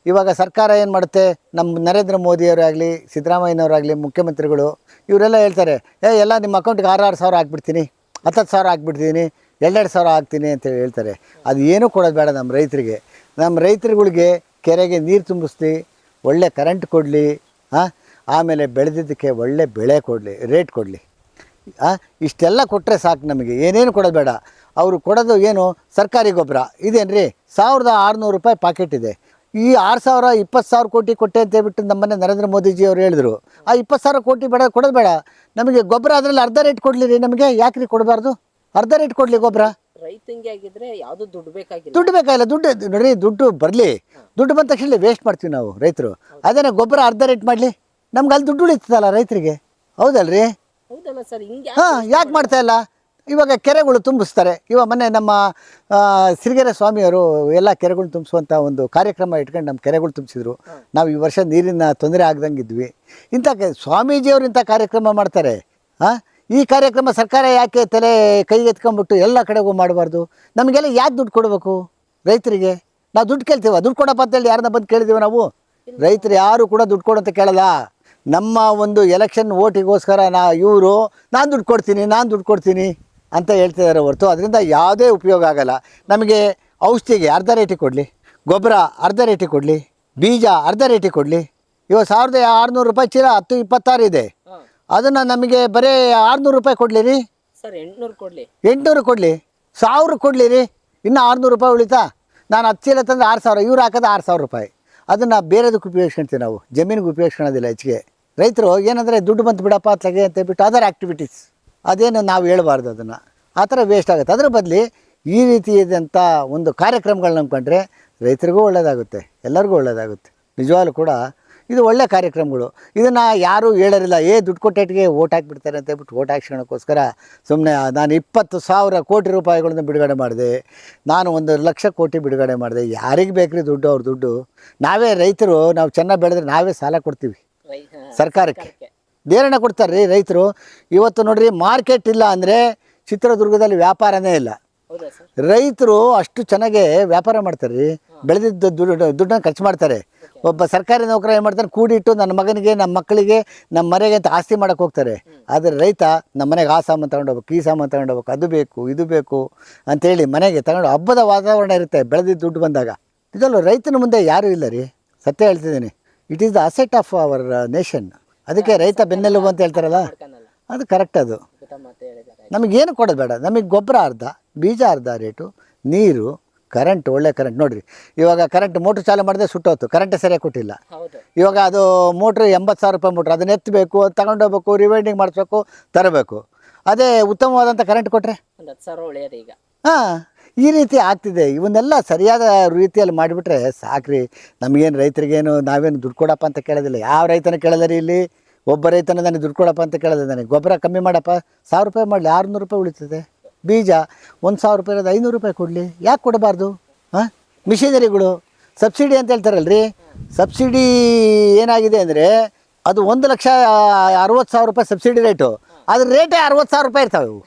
ಇವಾಗ ಸರ್ಕಾರ ಏನು ಮಾಡುತ್ತೆ? ನಮ್ಮ ನರೇಂದ್ರ ಮೋದಿಯವರಾಗಲಿ ಸಿದ್ದರಾಮಯ್ಯನವರಾಗಲಿ ಮುಖ್ಯಮಂತ್ರಿಗಳು ಇವರೆಲ್ಲ ಹೇಳ್ತಾರೆ ಏ ಎಲ್ಲ ನಿಮ್ಮ ಅಕೌಂಟ್ಗೆ ಆರು ಆರು ಸಾವಿರ ಹಾಕ್ಬಿಡ್ತೀನಿ. ಹತ್ತತ್ತು ಸಾವಿರ ಹಾಕ್ಬಿಡ್ತೀನಿ. ಎರಡೆರಡು ಸಾವಿರ ಹಾಕ್ತೀನಿ ಅಂತೇಳಿ ಹೇಳ್ತಾರೆ. ಅದು ಏನೂ ಕೊಡೋದು ಬೇಡ ನಮ್ಮ ರೈತರಿಗೆ. ನಮ್ಮ ರೈತರುಗಳಿಗೆ ಕೆರೆಗೆ ನೀರು ತುಂಬಿಸ್ಲಿ, ಒಳ್ಳೆ ಕರೆಂಟ್ ಕೊಡಲಿ ಹಾಂ ಆಮೇಲೆ ಬೆಳೆದಿದ್ದಕ್ಕೆ ಒಳ್ಳೆ ಬೆಳೆ ಕೊಡಲಿ ರೇಟ್ ಕೊಡಲಿ. ಹಾಂ ಇಷ್ಟೆಲ್ಲ ಕೊಟ್ಟರೆ ಸಾಕು ನಮಗೆ. ಏನೇನು ಕೊಡೋದು ಬೇಡ. ಅವರು ಕೊಡೋದು ಏನು? ಸರ್ಕಾರಿ ಗೊಬ್ಬರ. ಇದೇನ್ರಿ? ಸಾವಿರದ ಆರುನೂರು ರೂಪಾಯಿ ಪಾಕೆಟ್ ಇದೆ. ಈ ಆರು ಸಾವಿರ, ಇಪ್ಪತ್ತು ಸಾವಿರ ಕೋಟಿ ಕೊಟ್ಟೆ ಅಂತ ಹೇಳ್ಬಿಟ್ಟು ನಮ್ಮನೆ ನರೇಂದ್ರ ಮೋದಿಜಿ ಅವರು ಹೇಳಿದ್ರು. ಆ ಇಪ್ಪತ್ತು ಸಾವಿರ ಕೋಟಿ ಬೇಡ, ಕೊಡೋದು ಬೇಡ. ನಮಗೆ ಗೊಬ್ಬರ ಅದರಲ್ಲಿ ಅರ್ಧ ರೇಟ್ ಕೊಡಲಿ ರೀ ನಮಗೆ. ಯಾಕೆ ರೀ ಕೊಡಬಾರ್ದು? ಅರ್ಧ ರೇಟ್ ಕೊಡ್ಲಿ ಗೊಬ್ಬರ? ರೈತಂಗೆ ಆಗಿದ್ರೆ ಯಾವ್ದು ದುಡ್ಡು ಬೇಕಾಗಿಲ್ಲ. ದುಡ್ಡು ಬೇಕಾಗಿಲ್ಲ. ದುಡ್ಡು ನೋಡಿ ದುಡ್ಡು ಬರಲಿ. ದುಡ್ಡು ಬಂದ ತಕ್ಷಣ ವೇಸ್ಟ್ ಮಾಡ್ತೀವಿ ನಾವು ರೈತರು. ಅದೇನೇ ಗೊಬ್ಬರ ಅರ್ಧ ರೇಟ್ ಮಾಡಲಿ? ನಮ್ಗೆ ಅಲ್ಲಿ ದುಡ್ಡು ಉಳಿತದಲ್ಲ ರೈತರಿಗೆ? ಹೌದಲ್ರಿ? ಹೌದಲ್ಲ ಸರ್ ಹಿಂಗೆ ಹಾಂ ಯಾಕೆ ಮಾಡ್ತಾ ಇಲ್ಲ? ಇವಾಗ ಕೆರೆಗಳು ತುಂಬಿಸ್ತಾರೆ. ಇವಾಗ ಮೊನ್ನೆ ನಮ್ಮ ಸಿರಿಗೆರೆ ಸ್ವಾಮಿಯವರು ಎಲ್ಲ ಕೆರೆಗಳು ತುಂಬಿಸುವಂಥ ಒಂದು ಕಾರ್ಯಕ್ರಮ ಇಟ್ಕೊಂಡು ನಮ್ಮ ಕೆರೆಗಳು ತುಂಬಿಸಿದ್ರು. ನಾವು ಈ ವರ್ಷ ನೀರಿನ ತೊಂದರೆ ಆಗ್ದಂಗೆ ಇದ್ವಿ. ಇಂಥ ಸ್ವಾಮೀಜಿಯವರು ಇಂಥ ಕಾರ್ಯಕ್ರಮ ಮಾಡ್ತಾರೆ. ಹಾಂ ಈ ಕಾರ್ಯಕ್ರಮ ಸರ್ಕಾರ ಯಾಕೆ ತಲೆ ಕೈಗೆತ್ಕೊಂಡ್ಬಿಟ್ಟು ಎಲ್ಲ ಕಡೆಗೂ ಮಾಡಬಾರ್ದು? ನಮಗೆಲ್ಲ ಯಾಕೆ ದುಡ್ಡು ಕೊಡಬೇಕು ರೈತರಿಗೆ? ನಾವು ದುಡ್ಡು ಕೇಳ್ತೀವ. ದುಡ್ಡು ಕೊಡಪ್ಪ ಅಂತೇಳಿ ಯಾರನ್ನ ಬಂದು ಕೇಳಿದ್ದೀವಿ ನಾವು? ರೈತರು ಯಾರು ಕೂಡ ದುಡ್ಡು ಕೊಡು ಅಂತ ಕೇಳಲ್ಲ. ನಮ್ಮ ಒಂದು ಎಲೆಕ್ಷನ್ ಓಟಿಗೋಸ್ಕರ ನಾ ಇವರು, ನಾನು ದುಡ್ಡು ಕೊಡ್ತೀನಿ, ನಾನು ದುಡ್ಡು ಕೊಡ್ತೀನಿ ಅಂತ ಹೇಳ್ತಿದ್ದಾರೆ ಹೊರತು. ಅದರಿಂದ ಯಾವುದೇ ಉಪಯೋಗ ಆಗಲ್ಲ. ನಮಗೆ ಔಷಧಿಗೆ ಅರ್ಧ ರೇಟಿಗೆ ಕೊಡಲಿ, ಗೊಬ್ಬರ ಅರ್ಧ ರೇಟಿಗೆ ಕೊಡಲಿ, ಬೀಜ ಅರ್ಧ ರೇಟಿಗೆ ಕೊಡಲಿ. ಇವಾಗ ಸಾವಿರದ ಆರುನೂರು ರೂಪಾಯಿ ಚೀಲ ಹತ್ತು ಇಪ್ಪತ್ತಾರು ಇದೆ. ಅದನ್ನು ನಮಗೆ ಬರೀ ಆರುನೂರು ರೂಪಾಯಿ ಕೊಡಲಿ ರೀ ಸರ್ ಎಂಟ್ನೂರು ಕೊಡ್ಲಿ. ಎಂಟುನೂರು ಕೊಡಲಿ. ಸಾವಿರ ಕೊಡಲಿ ರೀ ಇನ್ನೂ ಆರುನೂರು ರೂಪಾಯಿ ಉಳಿತಾ? ನಾನು ಹತ್ತು ಚೀಲ ತಂದು ಆರು ಸಾವಿರ ಇವ್ರು ಹಾಕೋದು ಆರು ಸಾವಿರ ರೂಪಾಯಿ. ಅದನ್ನು ಬೇರೆದಕ್ಕೆ ಉಪಯೋಗಿಸ್ಕೊಂತೀವಿ ನಾವು. ಜಮೀನಿಗೆ ಉಪಯೋಗಿಸ್ಕೊಳೋದಿಲ್ಲ ಹೆಚ್ಚಿಗೆ. ರೈತರು ಏನಂದರೆ ದುಡ್ಡು ಬಂತು ಬಿಡಪ್ಪ ತೆಗೆ ಅಂತ ಹೇಳ್ಬಿಟ್ಟು ಅದರ್ ಆ್ಯಕ್ಟಿವಿಟೀಸ್ ಅದೇನು ನಾವು ಹೇಳ್ಬಾರ್ದು ಅದನ್ನು. ಆ ಥರ ವೇಸ್ಟ್ ಆಗುತ್ತೆ. ಅದರ ಬದಲಿ ಈ ರೀತಿ ಇದ್ದಂಥ ಒಂದು ಕಾರ್ಯಕ್ರಮಗಳನ್ನ ನಂಬ್ಕೊಂಡ್ರೆ ರೈತರಿಗೂ ಒಳ್ಳೆಯದಾಗುತ್ತೆ ಎಲ್ಲರಿಗೂ ಒಳ್ಳೆಯದಾಗುತ್ತೆ ನಿಜವಾಗ್ಲೂ ಕೂಡ ಇದು ಒಳ್ಳೆ ಕಾರ್ಯಕ್ರಮಗಳು. ಇದನ್ನು ಯಾರೂ ಹೇಳೋರಿಲ್ಲ, ಏ, ದುಡ್ಡು ಕೊಟ್ಟಿಗೆ ಓಟ್ ಹಾಕಿಬಿಡ್ತಾರೆ ಅಂತ ಹೇಳ್ಬಿಟ್ಟು ಓಟ್ ಹಾಕ್ಸ್ಕೊಳಕ್ಕೋಸ್ಕರ ಸುಮ್ಮನೆ ನಾನು ಇಪ್ಪತ್ತು ಸಾವಿರ ಕೋಟಿ ರೂಪಾಯಿಗಳನ್ನ ಬಿಡುಗಡೆ ಮಾಡಿದೆ. ನಾನು ಒಂದು ಲಕ್ಷ ಕೋಟಿ ಬಿಡುಗಡೆ ಮಾಡಿದೆ. ಯಾರಿಗೆ ಬೇಕ್ರಿ ದುಡ್ಡು, ಅವ್ರ ದುಡ್ಡು? ನಾವೇ ರೈತರು, ನಾವು ಚೆನ್ನಾಗಿ ಬೆಳೆದ್ರೆ ನಾವೇ ಸಾಲ ಕೊಡ್ತೀವಿ. ಸರ್ಕಾರಕ್ಕೆ. ಧೇರಣೆ ಕೊಡ್ತಾರೆ ರೀ ರೈತರು. ಇವತ್ತು ನೋಡ್ರಿ, ಮಾರ್ಕೆಟ್ ಇಲ್ಲ ಅಂದರೆ ಚಿತ್ರದುರ್ಗದಲ್ಲಿ ವ್ಯಾಪಾರನೇ ಇಲ್ಲ. ರೈತರು ಅಷ್ಟು ಚೆನ್ನಾಗಿ ವ್ಯಾಪಾರ ಮಾಡ್ತಾರೆ ರೀ ಬೆಳೆದಿದ್ದ ದುಡ್ಡು ದುಡ್ಡನ್ನ ಖರ್ಚು ಮಾಡ್ತಾರೆ. ಒಬ್ಬ ಸರ್ಕಾರಿ ನೌಕರ ಏನು ಮಾಡ್ತಾರೆ? ಕೂಡಿಟ್ಟು ನನ್ನ ಮಗನಿಗೆ ನಮ್ಮ ಮಕ್ಕಳಿಗೆ ನಮ್ಮ ಮನೆಗೆ ಅಂತ ಆಸ್ತಿ ಮಾಡೋಕ್ಕೆ ಹೋಗ್ತಾರೆ. ಆದರೆ ರೈತ ನಮ್ಮ ಮನೆಗೆ ಆ ಸಾಮಾನು ತಗೊಂಡು ಹೋಗ್ಬೇಕು ಈ ಸಾಮಾನು ತಗೊಂಡು ಹೋಗ್ಬೇಕು ಅದು ಬೇಕು ಇದು ಬೇಕು ಅಂತೇಳಿ ಮನೆಗೆ ತಗೊಂಡು ಹಬ್ಬದ ವಾತಾವರಣ ಇರುತ್ತೆ ಬೆಳೆದಿದ್ದ ದುಡ್ಡು ಬಂದಾಗ. ಇದಲ್ಲೂ ರೈತನ ಮುಂದೆ ಯಾರೂ ಇಲ್ಲ ರೀ. ಸತ್ಯ ಹೇಳ್ತಿದ್ದೀನಿ. It is the asset of our nation ಅದಕ್ಕೆ ರೈತ ಬೆನ್ನೆಲುಬು ಅಂತ ಹೇಳ್ತಾರಲ್ಲ? ಅದು ಕರೆಕ್ಟ್ ಅದು. ನಮಗೇನು ಕೊಡೋದು ಬೇಡ. ನಮಗೆ ಗೊಬ್ಬರ ಅರ್ಧ. ಬೀಜ ಅರ್ಧ ರೇಟು ನೀರು ಕರೆಂಟ್ ಒಳ್ಳೆ ಕರೆಂಟ್ ನೋಡಿರಿ ಇವಾಗ ಕರೆಂಟ್ ಮೋಟ್ರ್ ಚಾಲು ಮಾಡಿದ್ರೆ ಸುಟ್ಟೋತು ಕರೆಂಟ್ ಸರಿಯಾಗಿ ಕೊಟ್ಟಿಲ್ಲ. ಇವಾಗ ಅದು ಮೋಟ್ರ್ ಎಂಬತ್ತು ಸಾವಿರ ರೂಪಾಯಿ ಮೋಟ್ರ್ ಅದನ್ನ ಎತ್ತಬೇಕು ಅದು ತಗೊಂಡೋಗ್ಬೇಕು ರಿವೈಂಡಿಂಗ್ ಮಾಡಿಸ್ಬೇಕು ತರಬೇಕು. ಅದೇ ಉತ್ತಮವಾದಂಥ ಕರೆಂಟ್ ಕೊಟ್ಟರೆ ಈಗ. ಹಾಂ ಈ ರೀತಿ ಆಗ್ತಿದೆ. ಇವನ್ನೆಲ್ಲ ಸರಿಯಾದ ರೀತಿಯಲ್ಲಿ ಮಾಡಿಬಿಟ್ರೆ ಸಾಕ್ರಿ. ನಮಗೇನು ರೈತರಿಗೇನು ನಾವೇನು ದುಡ್ಡು ಕೊಡಪ್ಪ ಅಂತ ಕೇಳೋದಿಲ್ಲ. ಯಾವ ರೈತನ ಕೇಳಿದ್ರಿ ಇಲ್ಲಿ? ಒಬ್ಬ ರೈತನ ನನಗೆ ದುಡ್ಡು ಕೊಡಪ್ಪ ಅಂತ ಕೇಳಿದೆ ನನಗೆ ಗೊಬ್ಬರ ಕಮ್ಮಿ ಮಾಡಪ್ಪ. ಸಾವಿರ ರೂಪಾಯಿ ಮಾಡಲಿ ಆರುನೂರು ರೂಪಾಯಿ ಉಳಿತದೆ. ಬೀಜ ಒಂದು ಸಾವಿರ ರೂಪಾಯಿ ಇರೋದು ಐನೂರು ರೂಪಾಯಿ ಕೊಡಲಿ. ಯಾಕೆ ಕೊಡಬಾರ್ದು? ಹಾಂ? ಮಿಷಿನರಿಗಳು ಸಬ್ಸಿಡಿ ಅಂತ ಹೇಳ್ತಾರಲ್ರಿ? ಸಬ್ಸಿಡಿ ಏನಾಗಿದೆ ಅಂದರೆ ಅದು ಒಂದು ಲಕ್ಷ ಅರವತ್ತು ಸಾವಿರ ರೂಪಾಯಿ ಸಬ್ಸಿಡಿ ರೇಟು. ಅದ್ರ ರೇಟೇ ಅರವತ್ತು ಸಾವಿರ ರೂಪಾಯಿ ಇರ್ತಾವೆ ಇವು.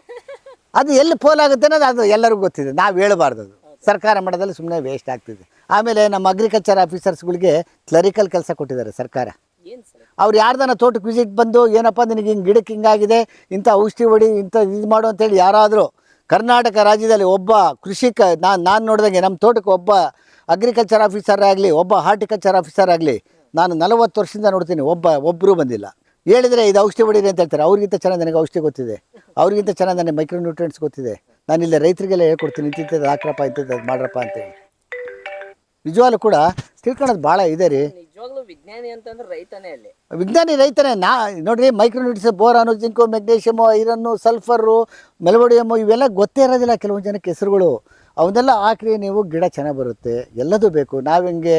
ಅದು ಎಲ್ಲಿ ಪೋಲಾಗುತ್ತೆ ಅನ್ನೋದು ಅದು ಎಲ್ಲರಿಗೂ ಗೊತ್ತಿದೆ. ನಾವು ಹೇಳಬಾರ್ದು ಅದು. ಸರ್ಕಾರ ಮಟ್ಟದಲ್ಲಿ ಸುಮ್ಮನೆ ವೇಸ್ಟ್ ಆಗ್ತಿದೆ. ಆಮೇಲೆ ನಮ್ಮ ಅಗ್ರಿಕಲ್ಚರ್ ಆಫೀಸರ್ಸ್ಗಳಿಗೆ ಕ್ಲರಿಕಲ್ ಕೆಲಸ ಕೊಟ್ಟಿದ್ದಾರೆ ಸರ್ಕಾರ. ಅವ್ರು ಯಾರ್ದನ ತೋಟಕ್ಕೆ ವಿಸಿಟ್ ಬಂದು ಏನಪ್ಪ ನಿನಗೆ ಹಿಂಗೆ ಗಿಡಕ್ಕೆ ಹಿಂಗಾಗಿದೆ ಇಂಥ ಔಷಧಿ ಹೊಡಿ ಇಂಥ ಇದು ಮಾಡು ಅಂತೇಳಿ ಯಾರಾದರೂ ಕರ್ನಾಟಕ ರಾಜ್ಯದಲ್ಲಿ ಒಬ್ಬ ಕೃಷಿಕ, ನಾನು ನಾನು ನೋಡಿದಂಗೆ ನಮ್ಮ ತೋಟಕ್ಕೆ ಒಬ್ಬ ಅಗ್ರಿಕಲ್ಚರ್ ಆಫೀಸರ್ ಆಗಲಿ, ಒಬ್ಬ ಹಾರ್ಟಿಕಲ್ಚರ್ ಆಫೀಸರ್ ಆಗಲಿ, ನಾನು ನಲವತ್ತು ವರ್ಷದಿಂದ ನೋಡ್ತೀನಿ, ಒಬ್ಬ ಒಬ್ಬರೂ ಬಂದಿಲ್ಲ. ಹೇಳಿದರೆ ಇದು ಔಷಧಿ ಹೊಡೀರಿ ಅಂತ ಹೇಳ್ತಾರೆ. ಅವ್ರಿಗಿಂತ ಚೆನ್ನಾಗಿ ನನಗೆ ಔಷಧಿ ಗೊತ್ತಿದೆ. ಅವ್ರಿಗಿಂತ ಚೆನ್ನಾಗಿ ನನಗೆ ಮೈಕ್ರೋ ನ್ಯೂಟ್ರಿಯೆಂಟ್ಸ್ ಗೊತ್ತಿದೆ. ನಾನು ಇಲ್ಲೇ ರೈತರಿಗೆಲ್ಲ ಹೇಳ್ಕೊಡ್ತೀನಿ, ಇಂತಿಂಥದ್ದು ಹಾಕ್ರಪ್ಪ ಇಂಥದ್ದು ಅದು ಮಾಡ್ರಪ್ಪ ಅಂತೇಳಿ. ನಿಜವಾಗ್ಲೂ ಕೂಡ ತಿಳ್ಕೊಳೋದು ಭಾಳ ಇದೆ ರೀ. ನಿಜವಾಗ್ಲೂ ವಿಜ್ಞಾನಿ ಅಂತಂದ್ರೆ ರೈತನೇ ಅಲ್ಲಿ. ವಿಜ್ಞಾನಿ ರೈತನೇ. ನಾ, ನೋಡ್ರಿ micronutrients boron zinc magnesium iron sulphur molybdenum ಇವೆಲ್ಲ ಗೊತ್ತೇ ಇರೋದಿಲ್ಲ ಕೆಲವೊಂದು ಜನಕ್ಕೆ ಹೆಸರುಗಳು. ಅವನ್ನೆಲ್ಲ ಹಾಕ್ರಿ, ನೀವು ಗಿಡ ಚೆನ್ನಾಗಿ ಬರುತ್ತೆ. ಎಲ್ಲದೂ ಬೇಕು. ನಾವು ಹೆಂಗೆ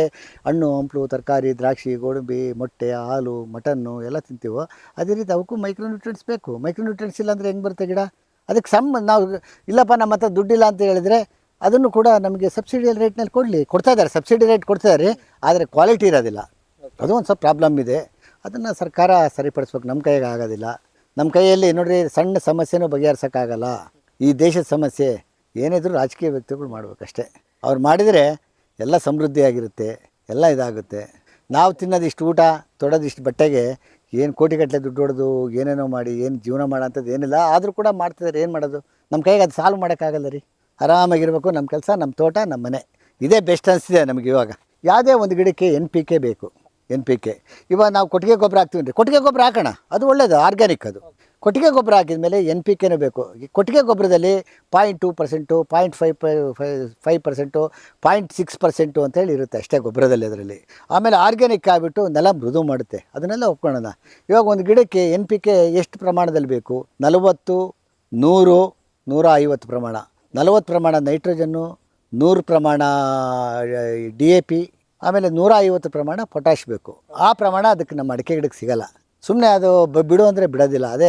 ಹಣ್ಣು, ಹಂಪಲು, ತರಕಾರಿ, ದ್ರಾಕ್ಷಿ, ಗೋಡಂಬಿ, ಮೊಟ್ಟೆ, ಹಾಲು, ಮಟನ್ನು ಎಲ್ಲ ತಿಂತೀವೋ, ಅದೇ ರೀತಿ ಅವಕ್ಕೂ ಮೈಕ್ರೋನ್ಯೂಟ್ರಿಯೆಂಟ್ಸ್ ಬೇಕು. ಮೈಕ್ರೋನ್ಯೂಟ್ರಿಯೆಂಟ್ಸ್ ಇಲ್ಲ ಅಂದರೆ ಹೆಂಗೆ ಬರುತ್ತೆ ಗಿಡ? ಅದಕ್ಕೆ ಸಮ್, ನಾವು, ಇಲ್ಲಪ್ಪ, ನಮ್ಮ ಹತ್ರ ದುಡ್ಡಿಲ್ಲ ಅಂತ ಹೇಳಿದ್ರೆ ಅದನ್ನು ಕೂಡ ನಮಗೆ ಸಬ್ಸಿಡಿಯಲ್ ರೇಟ್ನಲ್ಲಿ ಕೊಡಲಿ. ಕೊಡ್ತಾ ಇದ್ದಾರೆ. ಸಬ್ಸಿಡಿ ರೇಟ್ ಕೊಡ್ತಾ ಇದ್ದಾರೆ. ಆದರೆ ಕ್ವಾಲಿಟಿ ಇರೋದಿಲ್ಲ. ಅದು ಒಂದು ಸ್ವಲ್ಪ ಪ್ರಾಬ್ಲಮ್ ಇದೆ. ಅದನ್ನು ಸರ್ಕಾರ ಸರಿಪಡಿಸ್ಬೇಕು ನಮ್ಮ ಕೈಗೆ ಆಗೋದಿಲ್ಲ. ನಮ್ಮ ಕೈಯಲ್ಲಿ ನೋಡಿರಿ ಸಣ್ಣ ಸಮಸ್ಯೆನೂ ಬಗೆಹರಿಸೋಕ್ಕಾಗಲ್ಲ. ಈ ದೇಶದ ಸಮಸ್ಯೆ ಏನಿದ್ರೂ ರಾಜಕೀಯ ವ್ಯಕ್ತಿಗಳು ಮಾಡಬೇಕಷ್ಟೇ. ಅವ್ರು ಮಾಡಿದರೆ ಎಲ್ಲ ಸಮೃದ್ಧಿಯಾಗಿರುತ್ತೆ ಎಲ್ಲ ಇದಾಗುತ್ತೆ. ನಾವು ತಿನ್ನೋದಿಷ್ಟು ಊಟ, ತೊಡೋದಿಷ್ಟು ಬಟ್ಟೆಗೆ ಏನು ಕೋಟಿಗಟ್ಟಲೆ ದುಡ್ಡು ಹೊಡೆದು ಏನೇನೋ ಮಾಡಿ, ಏನು ಜೀವನ ಮಾಡೋಂಥದ್ದು ಏನಿಲ್ಲ. ಆದರೂ ಕೂಡ ಮಾಡ್ತಿದ್ದಾರೆ ಏನು ಮಾಡೋದು? ನಮ್ಮ ಕೈಗೆ ಅದು ಸಾಲ್ವ್ ಮಾಡೋಕ್ಕಾಗಲ್ಲ ರೀ. ಆರಾಮಾಗಿರ್ಬೇಕು ನಮ್ಮ ಕೆಲಸ ನಮ್ಮ ತೋಟ ನಮ್ಮ ಮನೆ. ಇದೇ ಬೆಸ್ಟ್ ಅನಿಸ್ತಿದೆ ನಮಗೆ ಇವಾಗ. ಯಾವುದೇ ಒಂದು ಗಿಡಕ್ಕೆ ಎನ್ ಪಿ ಕೆ ಬೇಕು. ಎನ್ ಪಿ ಕೆ ಇವಾಗ ನಾವು ಕೊಟ್ಟಿಗೆ ಗೊಬ್ಬರ ಹಾಕ್ತೀವಿ ರೀ ಕೊಟ್ಟಿಗೆ ಗೊಬ್ಬರ ಹಾಕೋಣ. ಅದು ಒಳ್ಳೆಯದು ಆರ್ಗ್ಯಾನಿಕ್ ಅದು. ಕೊಟ್ಟಿಗೆ ಗೊಬ್ಬರ ಹಾಕಿದ ಮೇಲೆ ಎನ್ ಪಿ ಕೆನೂ ಬೇಕು. ಈ ಕೊಟ್ಟಿಗೆ ಗೊಬ್ಬರದಲ್ಲಿ point two percent point five five percent point six percent ಅಂತೇಳಿ ಇರುತ್ತೆ ಅಷ್ಟೇ ಗೊಬ್ಬರದಲ್ಲಿ ಅದರಲ್ಲಿ. ಆಮೇಲೆ ಆರ್ಗ್ಯಾನಿಕ್ ಆಗಿಬಿಟ್ಟು ನೆಲ ಮೃದು ಮಾಡುತ್ತೆ. ಅದನ್ನೆಲ್ಲ ಒಪ್ಕೊಳ್ಳೋಣ. ಇವಾಗ ಒಂದು ಗಿಡಕ್ಕೆ ಎನ್ ಪಿ ಕೆ ಎಷ್ಟು ಪ್ರಮಾಣದಲ್ಲಿ ಬೇಕು? ನಲವತ್ತು, ನೂರು ನೂರ ಐವತ್ತು ಪ್ರಮಾಣ. ನಲವತ್ತು ಪ್ರಮಾಣ ನೈಟ್ರೋಜನ್ನು ನೂರು ಪ್ರಮಾಣ ಡಿ ಎ ಪಿ ಆಮೇಲೆ ನೂರ ಐವತ್ತು ಪ್ರಮಾಣ ಪೊಟ್ಯಾಶ್ ಬೇಕು. ಆ ಪ್ರಮಾಣ ಅದಕ್ಕೆ ನಮ್ಮ ಅಡಿಕೆ ಗಿಡಕ್ಕೆ ಸಿಗಲ್ಲ. ಸುಮ್ಮನೆ ಅದು ಬಿಡು ಅಂದರೆ ಬಿಡೋದಿಲ್ಲ. ಅದೇ